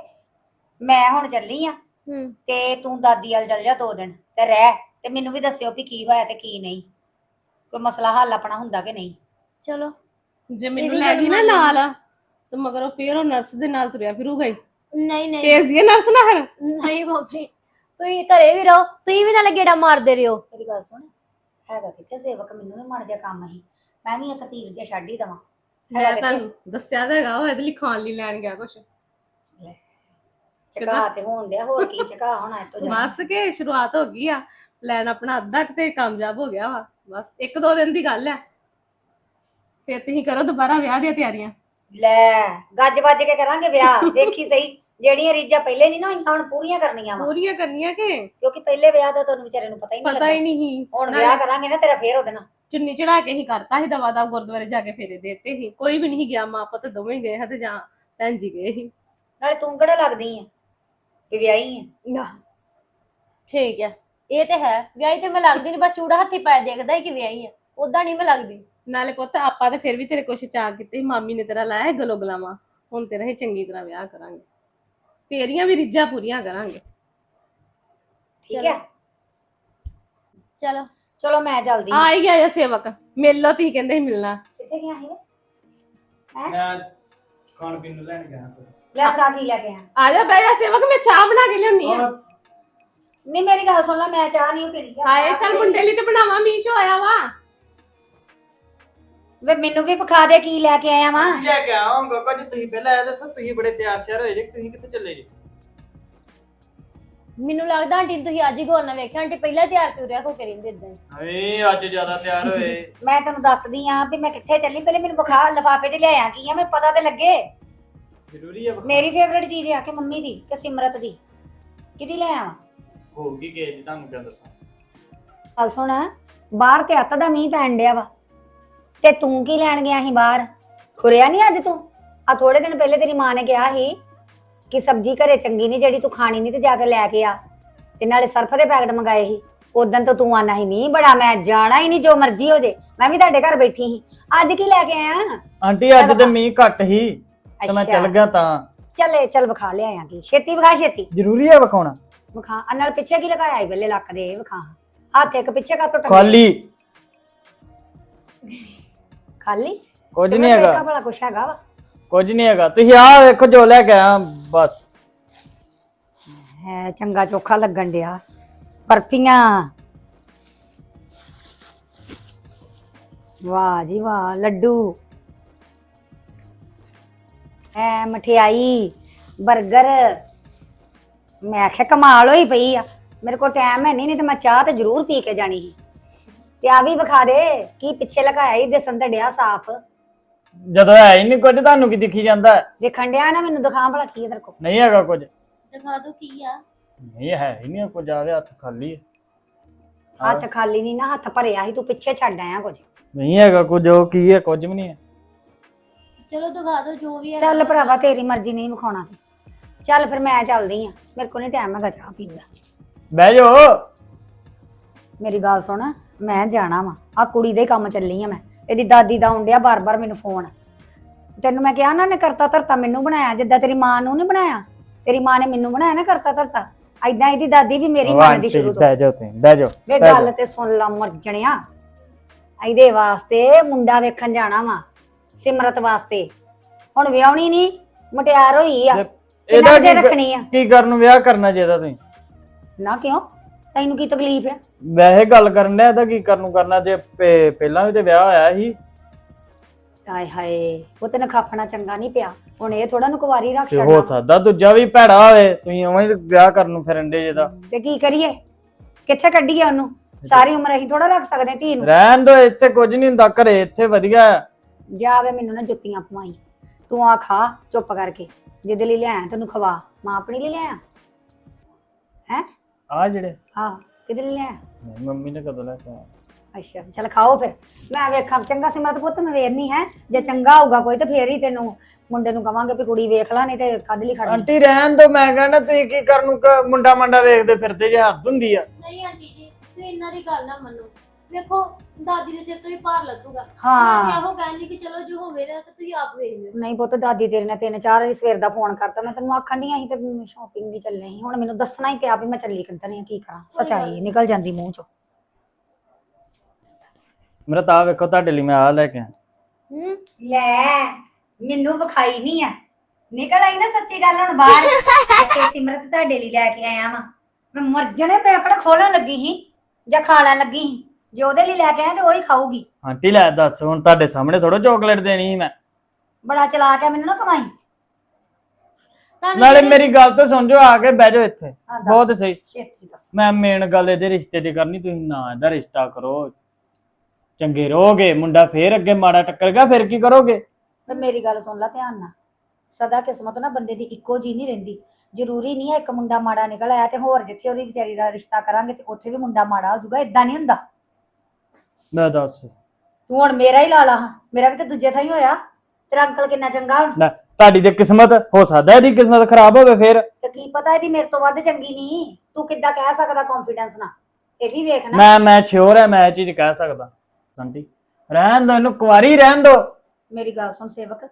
ਮੈਂ ਹੁਣ ਚੱਲੀ ਆ ਹੂੰ। ਤੇ ਤੂੰ ਦਾਦੀ ਵੱਲ ਚੱਲ ਜਾ ਦੋ ਦਿਨ ਤੇ ਰਹਿ ਤੇ ਮੈਨੂੰ ਵੀ ਦੱਸਿਓ ਵੀ ਕੀ ਹੋਇਆ ਤੇ ਕੀ ਨਹੀਂ। ਕੋਈ ਮਸਲਾ ਹੱਲ ਆਪਣਾ ਹੁੰਦਾ ਕਿ ਨਹੀਂ? ਚਲੋ। ਜੇ ਮੈਨੂੰ ਲੈ ਗਈ ਨਾ ਮੰਨ ਨਾਲ ਤੇ ਮਗਰੋਂ ਫੇਰ ਉਹ ਨਰਸ ਦੇ ਨਾਲ ਤੁਰਿਆ ਫਿਰੂਗਾ ਹੀ। ਨਹੀਂ ਨਹੀਂ। ਭੇਜ ਦੀਏ ਨਰਸ ਨਾ ਫਿਰ? ਨਹੀਂ ਮੰਮੀ ਤੁਸੀਂ ਘਰੇ ਵੀ ਰਹੋ ਤੁਸੀਂ ਵੀ ਨਾਲੇ ਗੇੜਾ ਮਾਰਦੇ ਰਹੋ। ਮੇਰੀ ਗੱਲ ਸੁਣ ਹੈਗਾ ਕਿੱਥੇ ਸੇਵਕ ਮੈਨੂੰ ਵੀ ਮੜ ਜਾ ਕੰਮ ਹੀ। ਮੈਂ ਵੀ ਇੱਕ ਤੀਰ ਜਿਹਾ ਛੱਡ ਹੀ ਦਵਾਂ। ਮੈਂ ਤੁਹਾਨੂੰ ਦੱਸਿਆ ਤਾਂ ਹੈਗਾ ਉਹ ਇਹਦੇ ਲਈ ਖਾਣ ਲਈ ਲੈਣ ਗਿਆ ਕੁਛ। ਚਕਾ ਤੇ ਹੋਣ ਡਿਆ ਹੋਰ ਕੀ ਚਕਾ ਹੋਣਾ ਇਹ ਤੋਂ ਜ਼ਿਆਦਾ ਬਸ ਕੇ ਸ਼ੁਰੂਆਤ ਹੋ ਗਈ ਆ ਪਲਾਨ ਆਪਣਾ ਅੱਧਾ ਕੁ ਤੇ ਕਾਮਯਾਬ ਹੋ ਗਿਆ ਵਾ ਬਸ ਇੱਕ ਦੋ ਦਿਨ ਦੀ ਗੱਲ ਹੈ ਫਿਰ ਤੁਸੀਂ ਕਰੋ ਦੁਬਾਰਾ ਵਿਆਹ ਦੀਆਂ ਤਿਆਰੀਆਂ। ਲੈ ਗੱਜ ਵੱਜ ਕੇ ਕਰਾਂਗੇ ਵਿਆਹ ਵੇਖੀ ਸਹੀ। ਜਿਹੜੀਆਂ ਰੀਜਾਂ ਪਹਿਲੇ ਨਹੀਂ ਨਾ ਹੋਈਆਂ ਹੁਣ ਪੂਰੀਆਂ ਕਰਨੀਆਂ ਵਾ। ਪੂਰੀਆਂ ਕਰਨੀਆਂ ਕਿ? ਕਿਉਂਕਿ ਪਹਿਲੇ ਵਿਆਹ ਦਾ ਤੁਹਾਨੂੰ ਵਿਚਾਰੇ ਨੂੰ ਪਤਾ ਹੀ ਨਹੀਂ ਪਤਾ ਹੀ ਨਹੀਂ ਹੁਣ ਵਿਆਹ ਕਰਾਂਗੇ ਨਾ ਤੇਰਾ ਫੇਰ ਉਹਦੇ ਨਾਲ। ਚੁੰਨੀ ਚੜਾ ਕੇ ਹੀ ਕਰਤਾ ਸੀ ਦਵਾ ਦਾ ਗੁਰਦੁਆਰੇ ਜਾ ਕੇ ਫੇਰੇ ਦੇਤੇ ਸੀ। ਕੋਈ ਵੀ ਨਹੀਂ ਗਿਆ ਮਾਂ ਪੁੱਤ ਦੋਵੇਂ ਗਏ ਹਾਂ ਤੇ ਜਾਂ ਭੈਣ ਜੀ ਗਏ ਸੀ। ਨਾਲੇ ਤੂੰ ਕਿਹੜਾ ਲੱਗਦੀ ਆ? ਵੀ ਵਿਆਹੀ ਆ? ਠੀਕ ਆ। ਇਹ ਤੇ ਹੈ ਵਿਆਹੀ ਤੇ ਮੈਂ ਲੱਗਦੀ ਨਹੀਂ ਬਸ ਚੂੜਾ ਹੱਥੀ ਪਾਇਆ ਦੇਖਦਾ ਹੀ ਕਿ ਵਿਆਹੀ ਆ। ਉਦਾਂ ਨਹੀਂ ਮੈਂ ਲੱਗਦੀ। ਨਾਲੇ ਪੁੱਤ ਆਪਾਂ ਤੇ ਫਿਰ ਵੀ ਤੇਰੇ ਕੁਛ ਚਾਅ ਕੀਤੇ ਸੀ, ਮਾਮੀ ਨੇ ਤੇਰਾ ਲਾਇਆ ਗਲੋ ਗਲਾਵਾ। ਹੁਣ ਤੇਰਾ ਹੀ ਚੰਗੀ ਤਰ੍ਹਾਂ ਵਿਆਹ ਕਰਾਂਗੇ। ਤੇਰੀਆਂ ਵੀ ਰਿੱਜਾਂ ਪੂਰੀਆਂ ਕਰਾਂਗੇ। ਠੀਕ ਹੈ ਚਲੋ। ਚਲੋ ਮੈਂ ਚੱਲਦੀ ਆਂ। ਹੀ ਗਿਆ ਇਹ ਸੇਵਕ। ਮਿਲ ਲੋ ਤੀ ਕਹਿੰਦੇ ਸੀ ਮਿਲਣਾ। ਕਿੱਥੇ ਗਿਆ ਸੀ ਮੈਂ ਖਾਣ ਪੀਣ ਨੂੰ ਲੈਣ ਗਿਆ ਲੈ ਫੜਾ ਕੀ ਲੈ ਕੇ ਆ। ਆ ਜਾ ਬਹਿ ਜਾ ਸੇਵਕ ਮੈਂ ਚਾਹ ਬਣਾ ਕੇ ਲਿਆਉਣੀ ਆ। ਨਹੀਂ ਮੇਰੀ ਗੱਲ ਸੁਣ ਲੈ ਮੈਂ ਚਾਹ ਨਹੀਂ ਪੀਣੀ ਹਾਏ ਚੱਲ ਮੁੰਡੇ ਲਈ ਤੇ ਬਣਾਵਾਂ ਮੀਂਹ ਚੋਂ ਆਇਆ ਵਾ। ਵੇ ਮੈਨੂੰ ਵੀ ਵਿਖਾ ਦੇ ਕੀ ਲੈ ਕੇ ਆਇਆ ਵਾਂ। ਲੈ ਕੇ ਆਉਂਗਾ ਕੁਝ ਤੁਸੀਂ ਪਹਿਲਾਂ ਆਇਆ ਦੱਸੋ ਤੁਸੀਂ ਬੜੇ ਤਿਆਰ ਸ਼ਿਆਰ ਹੋਏ ਜੇ ਤੁਸੀਂ ਕਿੱਥੇ ਚੱਲੇ ਜੀ? ਮੈਨੂੰ ਲੱਗਦਾ ਆਂਟੀ ਨੂੰ ਤੁਸੀਂ ਅੱਜ ਹੀ ਗੋਲ ਨਾ ਵੇਖਿਆ ਆਂਟੀ ਪਹਿਲਾਂ ਤਿਆਰ ਤੁਰਿਆ ਹੋ ਕੇ ਰਹਿੰਦੇ ਇਦਾਂ ਹਾਏ ਅੱਜ ਜ਼ਿਆਦਾ ਤਿਆਰ ਹੋਏ। ਮੈਂ ਤੈਨੂੰ ਦੱਸਦੀ ਆ ਵੀ ਮੈਂ ਕਿੱਥੇ ਚੱਲੀ ਪਹਿਲੇ ਮੈਨੂੰ ਵਿਖਾ ਲਿਫਾਫੇ 'ਚ ਲਿਆਇਆ ਕੀ ਆ ਮੈਨੂੰ ਪਤਾ ਤੇ ਲੱਗੇ। ਜ਼ਰੂਰੀ ਹੈ ਮੇਰੀ ਫੇਵਰੇਟ ਚੀਜ਼ ਆ ਕਿ ਮੰਮੀ ਦੀ ਕਿ ਸਿਮਰਤ ਦੀ। ਕਿਹਦੀ ਲੈ ਆਵਾਂ? ਹੋਊਗੀ ਕਿ ਜੀ ਤੁਹਾਨੂੰ ਕਿਆ ਦੱਸਾਂ। ਗੱਲ ਸੁਣ ਬਾਹਰ ਤੇ ਅੱਤ ਦਾ ਮੀਂਹ ਪੈਣ ਡਿਆ ਵਾ। ਤੇ ਤੂੰ ਕੀ ਲੈਣ ਗਿਆ ਸੀ ਬਾਹਰ? ਖੁਰਿਆ ਨਹੀਂ ਅੱਜ ਤੂੰ? ਆ ਥੋੜੇ ਦਿਨ ਪਹਿਲੇ ਤੇਰੀ ਮਾਂ ਨੇ ਕਿਹਾ ਸੀ ਕਿ ਸਬਜ਼ੀ ਘਰੇ ਚੰਗੀ ਨਹੀਂ ਜਿਹੜੀ ਤੂੰ ਖਾਣੀ ਨਹੀਂ ਤੇ ਜਾ ਕੇ ਲੈ ਕੇ ਆ। ਤੇ ਨਾਲੇ ਸਰਫ ਦੇ ਪੈਕਟ ਮੰਗਾਏ ਸੀ। ਉਦੋਂ ਤੋਂ ਤੂੰ ਆਨਾ ਸੀ ਮੀਂਹ ਬੜਾ ਮੈਂ ਜਾਣਾ ਹੀ ਨਹੀਂ ਜੋ ਮਰਜ਼ੀ ਹੋ ਜੇ। ਮੈਂ ਵੀ ਤੁਹਾਡੇ ਘਰ ਬੈਠੀ ਸੀ। ਅੱਜ ਕੀ ਲੈ ਕੇ ਆਇਆ? ਆਂਟੀ ਅੱਜ ਤੇ ਮੀਂਹ ਘੱਟ ਹੀ ਤੇ ਮੈਂ ਚੱਲ ਗਿਆ ਤਾਂ। ਚੱਲੇ ਚੱਲ ਵਿਖਾ ਲਿਆਇਆ ਕੀ। ਛੇਤੀ ਵਿਖਾ ਛੇਤੀ। ਜ਼ਰੂਰੀ ਹੈ ਵਿਖਾਉਣਾ? ਵਿਖਾ। ਆ ਨਾਲ ਪਿੱਛੇ ਕੀ ਲਗਾਇਆ ਈ ਬੱਲੇ ਲੱਕ ਦੇ ਵਿਖਾ। ਹੱਥ ਇੱਕ ਪਿੱਛੇ ਕਾ ਟੰਗਿਆ? ਖਾਲੀ। ਖਾਲੀ? ਕੁਝ ਨਹੀਂ ਹੈਗਾ। ਭਲਾ ਕੁਛ ਹੈਗਾ ਵਾ। ਕੁਝ ਨਹੀਂ ਹੈਗਾ। ਤੁਸੀਂ ਆਹ ਵੇਖੋ ਜੋ ਲੈ ਕੇ ਆਇਆ, ਬਸ। ਹੈ, ਚੰਗਾ ਚੋਖਾ ਲੱਗਣ ਡਿਆ। ਬਰਫੀਆਂ। ਵਾਹ ਜੀ ਵਾਹ, ਲੱਡੂ। ਐ ਮਠਿਆਈ 버ਗਰ ਮੈਂ ਆਖਿਆ ਕਮਾਲ ਹੋਈ ਪਈ ਆ। ਮੇਰੇ ਕੋਲ ਟਾਈਮ ਹੈ ਨਹੀਂ ਨਹੀਂ ਤੇ ਮੈਂ ਚਾਹ ਤੇ ਜ਼ਰੂਰ ਪੀ ਕੇ ਜਾਣੀ ਸੀ। ਤੇ ਆ ਵੀ ਵਿਖਾ ਦੇ, ਕੀ ਪਿੱਛੇ ਲਗਾਇਆ ਹੀ ਦਿਸਣ ਤੇ ਡਿਆ ਸਾਫ਼। ਜਦੋਂ ਹੈ ਹੀ ਨਹੀਂ ਕੁਝ ਤੁਹਾਨੂੰ ਕੀ ਦਿਖੀ ਜਾਂਦਾ ਹੈ? ਦੇਖਣ ਡਿਆ ਨਾ ਮੈਨੂੰ ਦਿਖਾ ਭਲਾ ਕੀ ਹੈ ਤੇਰੇ ਕੋਲ। ਨਹੀਂ ਹੈਗਾ ਕੁਝ। ਦਿਖਾ ਦੋ ਕੀ ਆ। ਨਹੀਂ ਹੈ ਹੀ ਨਹੀਂ ਕੁਝ ਆਵੇ ਹੱਥ ਖਾਲੀ ਹੈ। ਹੱਥ ਖਾਲੀ ਨਹੀਂ ਨਾ ਹੱਥ ਭਰਿਆ ਸੀ ਤੂੰ ਪਿੱਛੇ ਛੱਡ ਆਇਆ ਕੁਝ। ਨਹੀਂ ਹੈਗਾ ਕੁਝ ਉਹ ਕੀ ਹੈ ਕੁਝ ਵੀ ਨਹੀਂ ਹੈ। ਚਲੋ ਦਿਖਾ ਦੋ ਜੋ ਵੀ ਹੈ ਚੱਲ ਭਰਾਵਾ ਤੇਰੀ ਮਰਜ਼ੀ ਨਹੀਂ ਵਿਖਾਉਣਾ ਤੇ। ਚੱਲ ਫਿਰ ਮੈਂ ਚੱਲਦੀ ਆ ਮੇਰੇ ਕੋਲ ਨਹੀਂ ਟਾਈਮ ਹੈਗਾ ਚਾਹ ਪੀਣ ਦਾ। ਬਹਿ ਜਾਓ। ਮੇਰੀ ਗੱਲ ਸੁਣ ਮੈਂ ਜਾਣਾ ਵਾ ਆ ਕੁੜੀ ਦੇ ਕੰਮ ਚੱਲੀ ਆ ਮੈਂ। ਇਹਦੀ ਦਾਦੀ ਦਾ ਆਉਂਦਿਆ ਬਾਰ-ਬਾਰ ਮੈਨੂੰ ਫੋਨ। ਤੈਨੂੰ ਮੈਂ ਕਿਹਾ ਨਾ ਨੇ ਕਰਤਾ ਧਰਤਾ ਮੈਨੂੰ ਬਣਾਇਆ ਜਿੱਦਾਂ ਤੇਰੀ ਮਾਂ ਨੂੰ ਨਹੀਂ ਬਣਾਇਆ। ਤੇਰੀ ਮਾਂ ਨੇ ਮੈਨੂੰ ਬਣਾਇਆ ਨਾ ਕਰਤਾ ਧਰਤਾ। ਐਦਾਂ ਇਹਦੀ ਦਾਦੀ ਵੀ ਮੇਰੀ ਮੰਨਦੀ ਆਂਟੀ, ਸ਼ੁਰੂ ਤੋਂ। ਬਹਿ ਜਾਓ ਤੁਸੀਂ ਬਹਿ ਜਾਓ ਵੇ ਬਹਿ ਗੱਲ ਜਾਓ। ਤੇ ਸੁਣ ਲਾ ਮਰ ਜਣਿਆ ਇਹਦੇ ਵਾਸਤੇ ਮੁੰਡਾ ਵੇਖਣ ਜਾਣਾ ਵਾ ਸਿਮਰਤ ਵਾਸਤੇ। ਹੁਣ ਵਿਆਹਣੀ ਨਹੀਂ ਮਟਿਆਰ ਹੋਈ ਆ। ਤੇ ਇਹਦਾ ਕੁ ਚਿਰ ਕੀ ਰੱਖਣੀ ਆ? ਕੀ ਕਰਨ ਨੂੰ ਵਿਆਹ ਕਰਨਾ ਚਾਹੀਦਾ ਤੁਸੀਂ? ਨਾ ਕਿਉਂ? ਤੈਨੂੰ ਕੀ ਤਕਲੀਫ ਹੈ ਵੈਸੇ ਗੱਲ ਕਰਨ ਡਿਆ ਤਾਂ ਕੀ ਕਰਨ ਨੂੰ ਕਰਨਾ ਜੇ ਪੇ- ਪਹਿਲਾਂ ਵੀ ਤੇ ਵਿਆਹ ਹੋਇਆ ਸੀ। ਹਾਏ ਹਾਏ ਉਹ ਤੇ ਨਖਾਫਣਾ ਚੰਗਾ ਨਹੀਂ ਪਿਆ। ਹੁਣ ਇਹ ਥੋੜਾ ਨੂੰ ਕੁਵਾਰੀ ਰੱਖ ਤੇ ਹੋ ਛੱਡਣਾ ਸਕਦਾ ਦੂਜਾ ਵੀ ਭੈੜਾ ਹੋਵੇ ਤੁਸੀਂ ਉਵੇਂ ਹੀ ਵਿਆਹ ਕਰਨ ਨੂੰ ਫਿਰਨ ਦੇ ਜਿਹਦਾ ਤੇ। ਕੀ ਕਰੀਏ? ਕਿੱਥੇ ਕੱਢੀਏ ਉਹਨੂੰ? ਸਾਰੀ ਉਮਰ ਅਸੀਂ ਥੋੜਾ ਰੱਖ ਸਕਦੇ ਧੀ ਨੂੰ। ਰਹਿਣ ਦੋ ਇੱਥੇ ਕੁਝ ਨਹੀਂ ਹੁੰਦਾ ਘਰੇ ਇੱਥੇ ਵਧੀਆ। ਹੈ। ਜਾਵੇ ਮੈਨੂੰ ਨਾ ਜੁੱਤੀਆਂ ਪਵਾਈ। ਤੂੰ ਆ ਖਾ ਚੁੱਪ ਕਰਕੇ। ਜਿਹਦੇ ਲਈ ਲਿਆਇਆ ਤੈਨੂੰ ਖਵਾ। ਮਾਂ ਆਪਣੀ ਲਈ ਲਿਆਇਆ? ਹੈ? ਆਹ ਜਿਹੜੇ? ਹਾਂ ਲਈ ਲਿਆਇਆ ਨਹੀਂ, ਮੰਮੀ ਨੇ ਕਦੋਂ ਲੈ ਕੇ ਆਇਆ? ਅੱਛਾ ਚਲ ਖਾਓ ਫਿਰ। ਮੈਂ ਵੇਖਾਂ ਚੰਗਾ ਸਿਮਰਤ ਪੁੱਤ ਮੈਂ ਵੇਰਨੀ ਹੈ। ਜੇ ਚੰਗਾ ਹੋਊਗਾ ਕੋਈ ਤੇ ਫੇਰ ਹੀ ਤੈਨੂੰ ਮੁੰਡੇ ਨੂੰ ਕਵਾਂਗੇ ਵੀ ਕੁੜੀ ਵੇਖ ਲੈ ਨਹੀਂ ਤੇ ਕਦ ਲਈ ਖੜਨੀ ਆਂਟੀ ਰਹਿਣ ਦੋ ਮੈਂ ਕਹਿੰਦਾ ਤੁਸੀਂ ਕੀ ਕਰਨ ਨੂੰ ਕ- ਮੁੰਡਾ ਮੰਡਾ ਵੇਖਦੇ ਫਿਰਦੇ ਜੇ ਹੱਦ ਹੁੰਦੀ ਆ। ਨਹੀਂ ਆਂਟੀ ਜੀ ਤੁਸੀਂ ਇਹਨਾਂ ਦੀ ਗੱਲ ਨਾ ਮੰਨੋ। ਵੇਖੋ ਦਾਦੀ ਦੇ ਸਿਰ ਤੋਂ ਵੀ ਭਾਰ ਲੱਗੂਗਾ। ਮੈਂ ਹਾਂ ਇਹੋ ਕਹਿੰਦੀ ਕਿ ਚਲੋ ਜੋ ਹੋਵੇ ਤਾਂ ਤੁਸੀਂ ਆਪ ਵੇਖ ਲਿਓ। ਨਹੀਂ ਪੁੱਤ ਦਾਦੀ ਤੇਰੇ ਨੇ ਤਿੰਨ ਚਾਰ ਵਾਰੀ ਸਵੇਰ ਦਾ ਫੋਨ ਕਰਤਾ। ਮੈਂ ਤੈਨੂੰ ਆਖਣ ਡਈ ਸੀ ਤੇ ਸ਼ਾਪਿੰਗ ਵੀ ਚੱਲੇ ਸੀ ਹੁਣ ਮੈਨੂੰ ਦੱਸਣਾ ਹੀ ਪਿਆ ਵੀ ਮੈਂ ਚੱਲੀ ਕਿੱਧਰ ਆ ਕੀ ਕਰਾਂ। ਸਚਾਈ ਨੀ। ਨਿਕਲ ਜਾਂਦੀ ਮੂੰਹ ਚੋਂ। ਮੇਰਾ ਤਾਂ ਆਹ ਵੇਖੋ ਤੁਹਾਡੇ ਲਈ ਮੈਂ ਆ ਲੈ ਕੇ ਆਇਆ। ਹੂੰ? ਲੈ ਮੈਨੂੰ ਵਿਖਾਈ ਨਹੀਂ ਆ। ਨਿਕਲ ਆਈ ਨਾ ਸੱਚੀ ਗੱਲ ਹੁਣ ਬਾਹਰ। ਇੱਥੇ ਸਿਮਰਤ ਤੁਹਾਡੇ ਲਈ ਲੈ ਕੇ ਆਇਆ ਵਾਂ। ਮੈਂ ਮਰ ਜਣੇ ਪੈਕੜ ਖੋਲਣ ਲੱਗੀ ਸੀ ਜਾਂ ਖਾਣ ਲੱਗੀ ਸੀ? ਜੇ ਉਹਦੇ ਲਈ ਲੈ ਕੇ ਆਇਆ ਤੇ ਉਹੀ ਖਾਊਗੀ। ਆਂਟੀ ਲੈ ਦੱਸ ਹੁਣ ਤੁਹਾਡੇ ਸਾਹਮਣੇ ਥੋੜਾ ਚਾਕਲੇਟ ਦੇਣੀ ਸੀ ਮੈਂ। ਬੜਾ ਚਲਾ ਕੇ ਮੈਨੂੰ ਨਾ ਕਮਾਈ। ਤੁਹਾਨੂੰ ਨਾਲੇ ਜਿਹੜੀ- ਮੇਰੀ ਗੱਲ ਤਾਂ ਜਾਓ ਆ ਕੇ ਬਹਿ ਜਾਓ ਇੱਥੇ। ਹਾਂ, ਦੱਸ, ਬਹੁਤ ਸਹੀ। ਛੇਤੀ ਦੱਸ। ਮੈਂ ਮੇਨ ਗੱਲ ਇਹਦੇ ਰਿਸ਼ਤੇ ਦੀ ਕਰਨੀ ਤੁਸੀਂ ਨਾ ਇਹਦਾ ਰਿਸ਼ਤਾ ਕਰੋ। ਚੰਗੇ ਰਹੋਗੇ ਮੁੰਡਾ ਫੇਰ ਅੱਗੇ ਮਾੜਾ ਟੱਕਰ ਗਿਆ ਫਿਰ ਕੀ ਕਰੋਗੇ? ਪਰ ਮੇਰੀ ਗੱਲ ਸੁਣ ਲੈ ਧਿਆਨ ਨਾਲ। ਸਦਾ ਕਿਸਮਤ ਨਾ ਬੰਦੇ ਦੀ ਇੱਕੋ ਜੀ ਨਹੀਂ ਰਹਿੰਦੀ। ਜ਼ਰੂਰੀ ਨਹੀਂ ਹੈ ਇੱਕ ਮੁੰਡਾ ਮਾੜਾ ਨਿਕਲ ਆਇਆ ਤੇ ਹੋਰ ਜਿੱਥੇ ਉਹਦੀ ਵਿਚਾਰੀ ਦਾ ਰਿਸ਼ਤਾ ਕਰਾਂਗੇ ਤੇ ਉੱਥੇ ਵੀ ਮੁੰਡਾ ਮਾੜਾ ਹੋ ਜਾਊਗਾ ਇਦਾਂ ਨਹੀਂ ਹੁੰਦਾ। ਲੈ ਦੱਸ। ਤੂੰ ਹੁਣ ਮੇਰਾ ਹੀ ਲਾ ਲਾ। ਮੇਰਾ ਵੀ ਤੇ ਦੂਜੇ ਥਾਂ ਹੀ ਹੋਇਆ। ਤੇਰਾ ਅੰਕਲ ਕਿੰਨਾ ਚੰਗਾ ਹੁਣ। ਲੈ ਤੁਹਾਡੀ ਤੇ ਕਿਸਮਤ ਹੋ ਸਕਦਾ ਇਹਦੀ ਕਿਸਮਤ ਖਰਾਬ ਹੋਵੇ ਫੇਰ। ਤੇ ਕੀ ਪਤਾ ਇਹਦੀ ਮੇਰੇ ਤੋਂ ਵੱਧ ਚੰਗੀ ਨਹੀਂ ਤੂੰ ਕਿੱਦਾਂ ਕਹਿ ਸਕਦਾ ਕੌਨਫੀਡੈਂਸ ਨਾਲ? ਇਹ ਵੀ ਵੇਖ ਨਾ। ਮੈਂ ਮੈਂ ਸ਼ੋਰ ਹੈ ਮੈਂ ਇਹ ਚੀਜ਼ ਕਹਿ ਸਕਦਾ। ਸੰਟੀ ਰਹਿਣ ਦੋ ਇਹਨੂੰ ਕੁਵਾਰੀ ਰਹਿਣ ਦੋ। ਮੇਰੀ ਗੱਲ ਸੁਣ ਸੇਵਕ।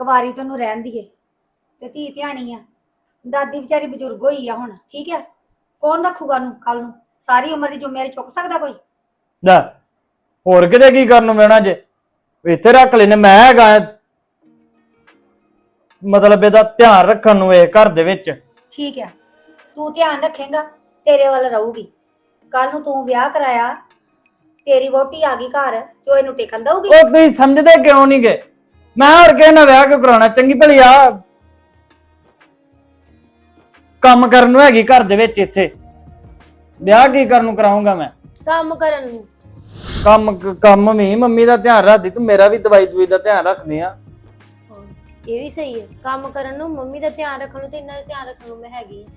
ਕੁਵਾਰੀ ਤੈਨੂੰ ਰਹਿਣ ਦੀਏ। ਤੇ ਧੀ ਧਿਆਣੀ ਆ। ਦਾਦੀ ਵਿਚਾਰੀ ਬਜ਼ੁਰਗ ਹੋਈ ਆ ਹੁਣ ਠੀਕ ਆ? ਕੌਣ ਰੱਖੂਗਾ ਨੂੰ ਕੱਲ ਨੂੰ? ਸਾਰੀ ਉਮਰ ਦੀ ਜ਼ਿੰਮੇਵਾਰੀ ਚੁੱਕ ਸਕਦਾ ਕੋਈ? ਲੈ ਹੋਰ ਕਿਤੇ ਕੀ ਕਰਨ ਨੂੰ ਮਿਲਣਾ ਜੇ? ਇੱਥੇ ਰੱਖ ਲੈਨੇ ਮੈਂ ਹੈਗਾ। ਮਤਲਬ ਇਹਦਾ ਧਿਆਨ ਰੱਖਣ ਨੂੰ ਇਹ ਘਰ ਦੇ ਵਿੱਚ। ਠੀਕ ਆ ਤੂੰ ਧਿਆਨ ਰੱਖੇਗਾ ਤੇਰੇ ਵੱਲ ਰਹੂਗੀ। ਕੱਲ ਨੂੰ ਤੂੰ ਵਿਆਹ ਕਰਾਇਆ ਤੇਰੀ ਵੋਟੀ ਆ ਗਈ ਘਰ ਤੇ ਉਹ ਇਹਨੂੰ ਟਿਕਣ ਦਊਗੀ? ਉਹ ਤੁਸੀਂ ਸਮਝਦੇ ਕਿਉਂ ਨਹੀਂ ਗੇ? ਮੈਂ ਹੋਰ ਕਿਸੇ ਨਾਲ ਵਿਆਹ ਕਿਉਂ ਕਰਾਉਣਾ? ਚੰਗੀ ਭਲੀ ਆ। ਕੰਮ ਕਰਨ ਨੂੰ ਹੈਗੀ ਘਰ ਦੇ ਵਿੱਚ ਇੱਥੇ। ਵਿਆਹ ਕੀ ਕਰਨ ਨੂੰ ਕਰਾਉਂਗਾ ਮੈਂ? ਕੰਮ ਕਰਨ ਨੂੰ। ਕੰਮ ਕੰਮ ਵੀ ਮੰਮੀ ਦਾ ਧਿਆਨ ਰੱਖਦੀ ਤੂੰ ਮੇਰਾ ਵੀ ਦਵਾਈ ਦਵਾਈ ਦਾ ਧਿਆਨ ਰੱਖਦੀ ਆ। ਹਾਂ, ਇਹ ਵੀ ਸਹੀ ਹੈ ਕੰਮ ਕਰਨ ਨੂੰ ਮੰਮੀ ਦਾ ਧਿਆਨ ਰੱਖਣ ਨੂੰ ਤੇ ਇਹਨਾਂ ਦਾ ਧਿਆਨ ਰੱਖਣ ਨੂੰ ਮੈਂ ਹੈਗੀ ਹਾਂ।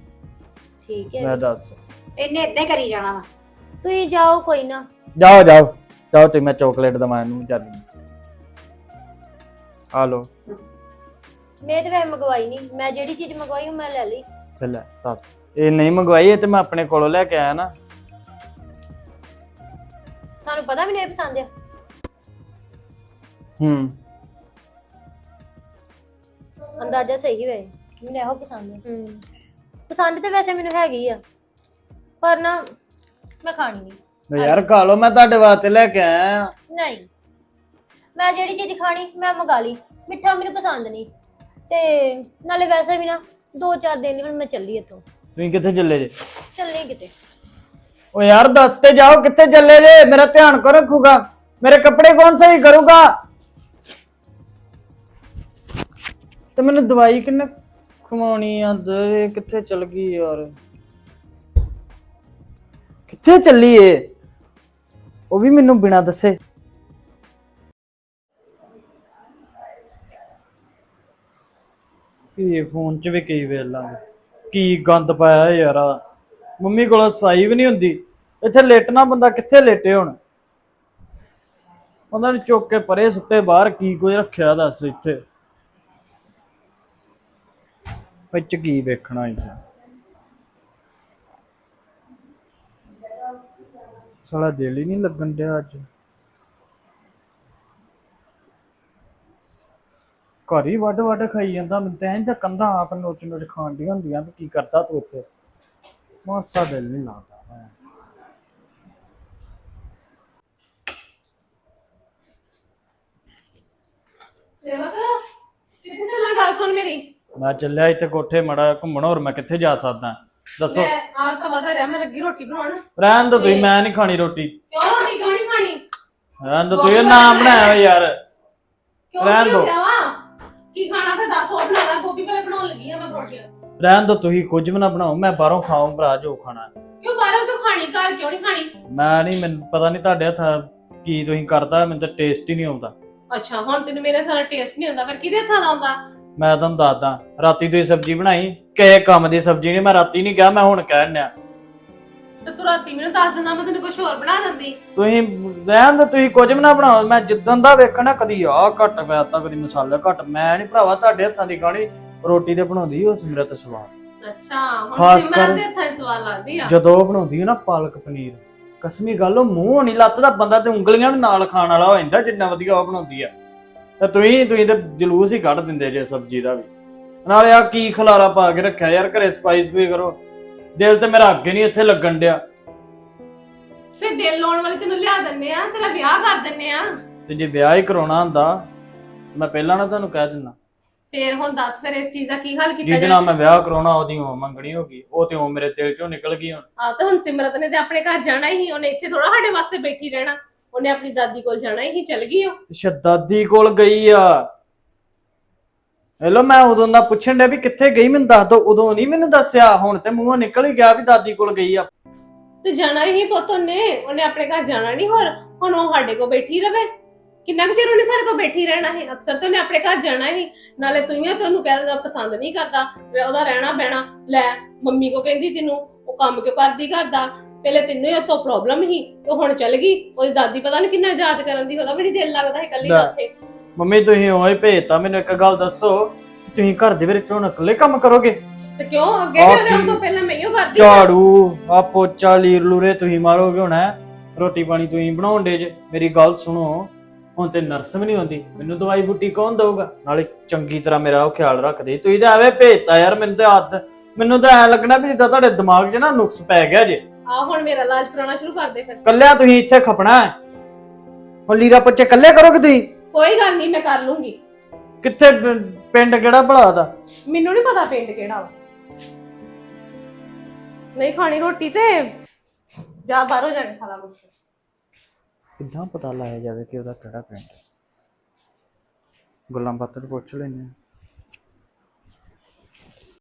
ਠੀਕ ਹੈ ਮੈਂ ਜੀ। ਦੱਸ। ਇਹਨੇ ਇਦਾਂ ਹੀ ਕਰੀ ਜਾਣਾ ਵਾ। ਤੁਸੀਂ ਜਾਓ ਕੋਈ ਨਾ। ਜਾਓ ਜਾਓ ਜਾਓ ਤੇ ਮੈਂ ਚਾਕਲੇਟ ਦਵਾਂ ਇਹਨੂੰ ਵਿਚਾਰੀ ਨੂੰ ਆ ਲੋ ਮੈਂ ਤੇ ਵੈਸੇ ਮੰਗਵਾਈ ਨਹੀਂ ਮੈਂ ਜਿਹੜੀ ਚੀਜ਼ ਮੰਗਵਾਈ ਉਹ ਮੈਂ ਲੈ ਲਈ। ਤੇ ਲੈ ਦੱਸ। ਇਹ ਨਹੀਂ ਮੰਗਵਾਈ ਇਹ ਤੇ ਮੈਂ ਆਪਣੇ ਕੋਲੋਂ ਲੈ ਕੇ ਆਇਆ ਨਾ। ਤੁਹਾਨੂੰ ਪਤਾ ਵੀ ਨਹੀਂ ਪਸੰਦ ਆ? ਹੂੰ। ਅੰਦਾਜ਼ਾ ਸਹੀ ਹੋਏ ਮੈਨੂੰ ਇਹੋ ਪਸੰਦ ਹੈ ਹੂੰ। ਪਸੰਦ ਤੇ ਵੈਸੇ ਮੈਨੂੰ ਹੈਗੀ ਆ ਪਰ ਨਾ ਮੈਂ ਖਾਣੀ ਨਹੀਂ ਯਾਰ ਖਾ ਲਓ ਮੈਂ ਤੁਹਾਡੇ ਵਾਸਤੇ ਲੈ ਕੇ ਆਇਆ ਆ। ਨਹੀਂ। ਮੈਂ ਜਿਹੜੀ ਚੀਜ਼ ਖਾਣੀ ਮੈਂ ਮੰਗਾ ਲਈ। ਮਿੱਠਾ ਮੈਨੂੰ ਪਸੰਦ ਨਹੀਂ। ਤੇ ਨਾਲੇ ਵੈਸੇ ਵੀ ਨਾ ਦੋ ਚਾਰ ਦਿਨ ਲਈ ਹੁਣ ਮੈਂ ਚੱਲੀ ਇੱਥੋਂ। ਤੁਸੀਂ ਕਿੱਥੇ ਚੱਲੇ ਜੇ? ਚੱਲੀ ਕਿਤੇ। ਓ ਯਾਰ ਦੱਸ ਤੇ ਜਾਓ, ਕਿੱਥੇ ਚੱਲੇ ਜੇ? ਮੇਰਾ ਧਿਆਨ ਕੋ ਰੱਖੂਗਾ? ਮੇਰੇ ਕੱਪੜੇ ਕੌਣ ਸਹੀ ਕਰੂਗਾ? ਤੇ ਮੈਨੂੰ ਦਵਾਈ ਕਿੰਨੇ ਖਵਾਉਣੀ ਆ? ਦੇ, ਕਿੱਥੇ ਚਲ ਗਈ ਯਾਰ? ਕਿੱਥੇ ਚੱਲੀ ਏ? ਉਹ ਵੀ ਮੈਨੂੰ ਬਿਨਾਂ ਦੱਸੇ। ਇਹ ਫੋਨ 'ਚ ਵੀ ਕਈ ਵੇਲ। ਲਾਂਗੇ ਕੀ ਗੰਦ ਪਾਇਆ ਯਾਰ। ਆਹ। ਮੰਮੀ ਕੋਲ ਸਫ਼ਾਈ ਵੀ ਨਹੀਂ ਹੁੰਦੀ। ਇੱਥੇ ਲੇਟਣਾ ਬੰਦਾ ਕਿੱਥੇ ਲੇਟੇ ਹੁਣ? ਉਹਨਾਂ ਨੇ ਚੁੱਕ ਕੇ ਪਰੇ ਸੁੱਤੇ ਬਾਹਰ ਕੀ ਕੁਝ ਰੱਖਿਆ ਦੱਸ ਇੱਥੇ। ਵਿੱਚ ਕੀ ਵੇਖਣਾ ਇੱਥੇ? ਸਾਲਾ ਦਿਲ ਹੀ ਨਹੀਂ ਲੱਗਣ ਡਿਆ ਅੱਜ। ਘਰ ਹੀ ਵੱਡ ਵੱਡ ਖਾਈ ਜਾਂਦਾ। ਮੈਨੂੰ ਤਾਂ ਇੰਜ ਕੰਧਾਂ ਆਪ ਨੋਚ ਨੋਚ ਖਾਣ ਦੀਆਂ ਹੁੰਦੀਆਂ ਵੀ ਕੀ ਕਰਦਾ ਤੂੰ ਉੱਥੇ ਮਾਸਾ ਦਿਲ ਨਹੀਂ ਲੱਗਦਾ ਭੈਣ। ਸੇਵਕ ਕਿੱਥੇ ਚੱਲਾਂ ਗੱਲ ਸੁਣ ਮੇਰੀ? ਮੈਂ ਚੱਲਿਆ ਇੱਥੇ ਕੋਠੇ ਮੜਾ ਘੁੰਮਣ ਹੋਰ ਮੈਂ ਕਿੱਥੇ ਜਾ ਸਕਦਾ? ਦੱਸੋ। ਲੈ ਆ ਤਾਂ ਵਧਾ ਰਿਹਾ ਮੈਂ ਲੱਗੀ ਰੋਟੀ ਬਣਾਉਣ। ਰਹਿਣ ਦੋ ਤੁਸੀਂ ਮੈਂ ਨਹੀਂ ਖਾਣੀ ਰੋਟੀ। ਕਿਉਂ ਰੋਟੀ ਕਿਉਂ ਨਹੀਂ ਖਾਣੀ? ਰਹਿਣ ਦੋ ਤੁਸੀਂ ਨਾ ਬਣਾਇਆ ਹੋਇਆ ਯਾਰ। ਕਿਉਂ ਰਹਿਣ ਕੀ ਦਿਓ। ਹੋ ਗਿਆ ਵਾ? ਕੀ ਖਾਣਾ ਫਿਰ ਦੱਸ ਬਣਾ ਲਾ ਗੋਭੀ ਵਾਲੇ ਬਣਾਉਣ ਲੱਗੀ ਆ ਮੈਂ ਪਰੌਂਠੀਆਂ ਰਹਿਣ ਦੋ ਤੁਸੀਂ ਕੁਝ ਵੀ ਨਾ ਬਣਾਓ ਮੈਂ ਬਾਹਰੋਂ ਖਾਉਂ ਭਰਾ ਜੋ ਖਾਣਾ। ਕਿਉਂ ਬਾਹਰੋਂ ਕਿਉਂ ਖਾਣੀ ਘਰ ਕਿਉਂ ਨਹੀਂ ਖਾਣੀ? ਮੈਂ ਨਹੀਂ ਮੈਨੂੰ ਪਤਾ ਨਹੀਂ ਤੁਹਾਡੇ ਹੱਥਾਂ ਕੀ ਤੁਸੀਂ ਕਰਦਾ ਮੈਨੂੰ ਤਾਂ ਟੇਸਟ ਹੀ ਨਹੀਂ ਆਉਂਦਾ। ਅੱਛਾ ਹੁਣ ਤੈਨੂੰ ਮੇਰੇ ਸਾਰਾ ਟੇਸਟ ਨਹੀਂ ਹੁੰਦਾ ਫਿਰ ਕਿਹਦੇ ਹੱਥਾਂ ਦਾ ਆਉਂਦਾ? ਮੈਂ ਤੁਹਾਨੂੰ ਦੱਸਦਾ ਰਾਤੀ ਤੁਸੀਂ ਸਬਜ਼ੀ ਬਣਾਈ ਕਿਸੇ ਕੰਮ ਦੀ ਸਬਜ਼ੀ ਨਹੀਂ ਮੈਂ ਰਾਤੀ ਨਹੀਂ ਕਿਹਾ ਮੈਂ ਹੁਣ ਕਹਿਣ ਡਿਆ ਤੇ ਤੂੰ ਰਾਤੀ ਮੈਨੂੰ ਦੱਸ ਦਿੰਦਾ ਮੈਂ ਤੈਨੂੰ ਕੁਝ ਹੋਰ ਬਣਾ ਦਿੰਦੀ। ਤੁਸੀਂ ਰਹਿਣ ਦੋ ਤੁਸੀਂ ਕੁਝ ਵੀ ਨਾ ਬਣਾਓ ਮੈਂ ਜਿੱਦਾਂ ਦਾ ਵੇਖਣਾ ਕਦੀ ਆਹ ਘੱਟ ਪਿਆਤਾ ਕਦੀ ਮਸਾਲਾ ਘੱਟ ਮੈਂ ਨਹੀਂ ਭਰਾਵਾ ਤੁਹਾਡੇ ਹੱਥਾਂ ਦੀ ਖਾਣੀ। ਰੋਟੀ ਤੇ ਬਣਾਉਂਦੀ ਉਹ ਸਿਮਰਤ ਸਵਾਦ। ਅੱਛਾ ਹੁਣ ਖਾਸ ਸਿਮਰਨ ਕਰ- ਦੇ ਹੱਥਾਂ 'ਚ ਸਵਾਲ ਲੱਗਦੀ ਆ। ਜਦੋਂ ਉਹ ਬਣਾਉਂਦੀ ਹੈ ਨਾ ਪਾਲਕ ਪਨੀਰ ਕਸਮੀ ਗੱਲ ਉਹ ਮੂੰਹ ਨਹੀਂ ਲੱਤ ਦਾ ਬੰਦਾ ਤੇ ਉਂਗਲੀਆਂ ਵੀ ਨਾਲ ਖਾਣ ਵਾਲਾ ਹੋ ਜਾਂਦਾ ਜਿੰਨਾ ਵਧੀਆ ਉਹ ਬਣਾਉਂਦੀ ਆ। ਤੇ ਤੁਸੀਂ ਤੁਸੀਂ ਤੇ ਜਲੂਸ ਹੀ ਕੱਢ ਦਿੰਦੇ ਜੇ ਸਬਜ਼ੀ ਦਾ ਵੀ। ਨਾਲੇ ਆ ਕੀ ਖਲਾਰਾ ਪਾ ਕੇ ਰੱਖਿਆ ਯਾਰ ਘਰੇ ਸਪਾਈਸ ਵੀ ਕਰੋ। ਦਿਲ ਤੇ ਮੇਰਾ ਅੱਗੇ ਨਹੀਂ ਇੱਥੇ ਲੱਗਣ ਡਿਆ। ਫਿਰ ਦਿਲ ਲਾਉਣ ਵਾਲੇ ਤੈਨੂੰ ਲਿਆ ਦਿੰਨੇ ਆ ਤੇਰਾ ਵਿਆਹ ਕਰ ਦਿੰਨੇ ਆ। ਤੇ ਜੇ ਵਿਆਹ ਹੀ ਕਰਾਉਣਾ ਹੁੰਦਾ ਮੈਂ ਪਹਿਲਾਂ ਨਾ ਤੁਹਾਨੂੰ ਕਹਿ ਦਿੰਦਾ ਫੇਰ ਹੁਣ ਦੱਸ ਫਿਰ ਇਸ ਚੀਜ਼ ਦਾ ਕੀ ਹੱਲ ਕੀਤਾ ਜਿਹਦੇ ਨਾਲ ਮੈਂ ਵਿਆਹ ਕਰਾਉਣਾ ਉਹਦੀ ਉਹ ਮੰਗਣੀ ਹੋ ਗਈ ਉਹ ਤੇ ਉਹ ਮੇਰੇ ਦਿਲ ਚੋਂ ਨਿਕਲ ਗਈ ਹੁਣ। ਆ ਤਾਂ ਹੁਣ ਸਿਮਰਤ ਨੇ ਤੇ ਆਪਣੇ ਘਰ ਜਾਣਾ ਹੀ ਉਹਨੇ ਇੱਥੇ ਥੋੜਾ ਸਾਡੇ ਵਾਸਤੇ ਬੈਠੀ ਰਹਿਣਾ। ਉਹਨੇ ਆਪਣੀ ਦਾਦੀ ਕੋਲ ਜਾਣਾ ਹੀ ਚਲ ਗਈ ਉਹ। ਤੇ ਸ਼ਦਾਦੀ ਕੋਲ ਗਈ ਆ। ਹੈਲੋ ਮੈਂ ਉਦੋਂ ਦਾ ਪੁੱਛਣ ਡਿਆ ਵੀ ਕਿੱਥੇ ਗਈ ਮੈਨੂੰ ਦੱਸ ਦੋ ਉਦੋਂ ਨਹੀਂ ਮੈਨੂੰ ਦੱਸਿਆ ਹੁਣ ਤੇ ਮੂੰਹੋਂ ਨਿਕਲ ਹੀ ਗਿਆ ਵੀ ਦਾਦੀ ਕੋਲ ਗਈ ਆ। ਤੇ ਜਾਣਾ ਹੀ ਪੁੱਤ ਉਹਨੇ ਉਹਨੇ ਆਪਣੇ ਘਰ ਜਾਣਾ ਨਹੀਂ ਹੋਰ ਹੁਣ ਉਹ ਸਾਡੇ ਕੋਲ ਬੈਠੀ ਰਵੇ। ਕਿੰਨਾ ਕੁ ਚਿਰ ਉਹਨੇ ਸਾਡੇ ਕੋਲ ਬੈਠੀ ਰਹਿਣਾ ਹੈ ਅਕਸਰ ਤਾਂ ਉਹਨੇ ਆਪਣੇ ਘਰ ਜਾਣਾ ਹੀ ਨਾਲੇ ਤੂੰ ਤੁਹਾਨੂੰ ਕਹਿ ਦਿੰਦਾ ਪਸੰਦ ਨਹੀਂ ਕਰਦਾ। ਵੀ ਉਹਦਾ ਰਹਿਣਾ ਬਹਿਣਾ ਲੈ ਮੰਮੀ ਕੋ ਕਹਿੰਦੀ ਤੈਨੂੰ ਉਹ ਕੰਮ ਕਿਉਂ ਕਰਦੀ ਕਰਦਾ? ਪਹਿਲੇ ਤੈਨੂੰ ਹੀ ਉਤੋਂ ਪ੍ਰੋਬਲਮ ਸੀ ਤੇ ਹੁਣ ਚੱਲ ਗਈ। ਉਹਦੀ ਦਾਦੀ ਪਤਾ ਨਹੀਂ ਕਿੰਨਾ ਯਾਦ ਕਰਨ ਦੀ ਉਹਦਾ ਵੀ ਦਿਲ ਲੱਗਦਾ ਸੀ ਇਕੱਲੀ। ਦਾ ਉੱਥੇ। ਮੰਮੀ ਤੁਸੀਂ ਉਹੀ ਭੇਜਤਾ ਮੈਨੂੰ ਇੱਕ ਗੱਲ ਦੱਸੋ। ਤੁਸੀਂ ਘਰ ਦੇ ਵਿੱਚ ਹੁਣ ਇਕੱਲੇ ਕੰਮ ਕਰੋਗੇ? ਤੇ ਕਿਉਂ? ਅੱਗੇ ਆਹ ਵੀ ਉਹਦੇ ਕੀ? ਤੋਂ ਪਹਿਲਾਂ ਮੈਂ ਹੀ ਓ ਕਰਦੀ। ਝਾੜੂ ਆ ਪੋਚਾ ਲੀਰ ਲੂਰੇ ਤੁਸੀਂ ਮਾਰੋਗੇ ਹੁਣ ਹੈਂ? ਰੋਟੀ ਪਾਣੀ ਤੁਸੀਂ ਬਣਾਉਣ ਦੇ ਜੇ। ਮੇਰੀ ਗੱਲ ਸੁਣੋ। ਹੁਣ ਤੇ ਨਰਸ ਵੀ ਨਹੀਂ ਹੁੰਦੀ ਮੈਨੂੰ ਦਵਾਈ ਬੂਟੀ ਕੌਣ ਦਊਗਾ? ਨਾਲੇ ਚੰਗੀ ਤਰ੍ਹਾਂ ਮੇਰਾ ਉਹ ਖਿਆਲ ਰੱਖਦੇ। ਤੁਸੀਂ ਤਾਂ ਐਵੇਂ ਭੇਜਤਾ ਯਾਰ ਮੈਨੂੰ ਤੇ ਹੱਥ ਮੈਨੂੰ ਤਾਂ ਐ ਲੱਗਣਾ ਵੀ ਜਿੱਦਾਂ ਤੁਹਾਡੇ ਦਿਮਾਗ 'ਚ ਨਾ ਨੁਕਸ ਪੈ ਗਿਆ ਜੇ। ਆਹ ਹੁਣ ਮੇਰਾ ਇਲਾਜ ਕਰਾਉਣਾ ਸ਼ੁਰੂ ਕਰ ਦੇ ਫਿਰ। ਕੱਲਿਆ ਤੁਸੀਂ ਇੱਥੇ ਖਪਣਾ ਹੈ। ਹੁਣ ਲੀਰਾ ਪੋਚੇ ਕੱਲੇ ਕਰੋਗੇ ਤੁਸੀਂ? ਕੋਈ ਗੱਲ ਨਹੀਂ ਮੈਂ ਕਰ ਲੂੰਗੀ। ਕਿੱਥੇ ਪ- ਪਿੰਡ ਕਿਹੜਾ ਭਲਾ ਦਾ ਮੈਨੂੰ ਨਹੀਂ ਪਤਾ ਪਿੰਡ ਕਿਹੜਾ ਵਾ। ਨਹੀਂ ਖਾਣੀ ਰੋਟੀ ਤੇ ਜਾ ਬਾਹਰੋਂ ਜਾ ਕੇ ਖਾ ਲਾ ਕੁਛ ਕਿੱਦਾਂ ਪਤਾ ਲਾਇਆ ਜਾਵੇ ਕਿ ਉਹਦਾ ਕਿਹੜਾ ਪਿੰਡ ਗੱਲਾਂ ਬਾਤਾਂ ਪੁੱਛ ਲੈਂਦੇ ਹਾਂ।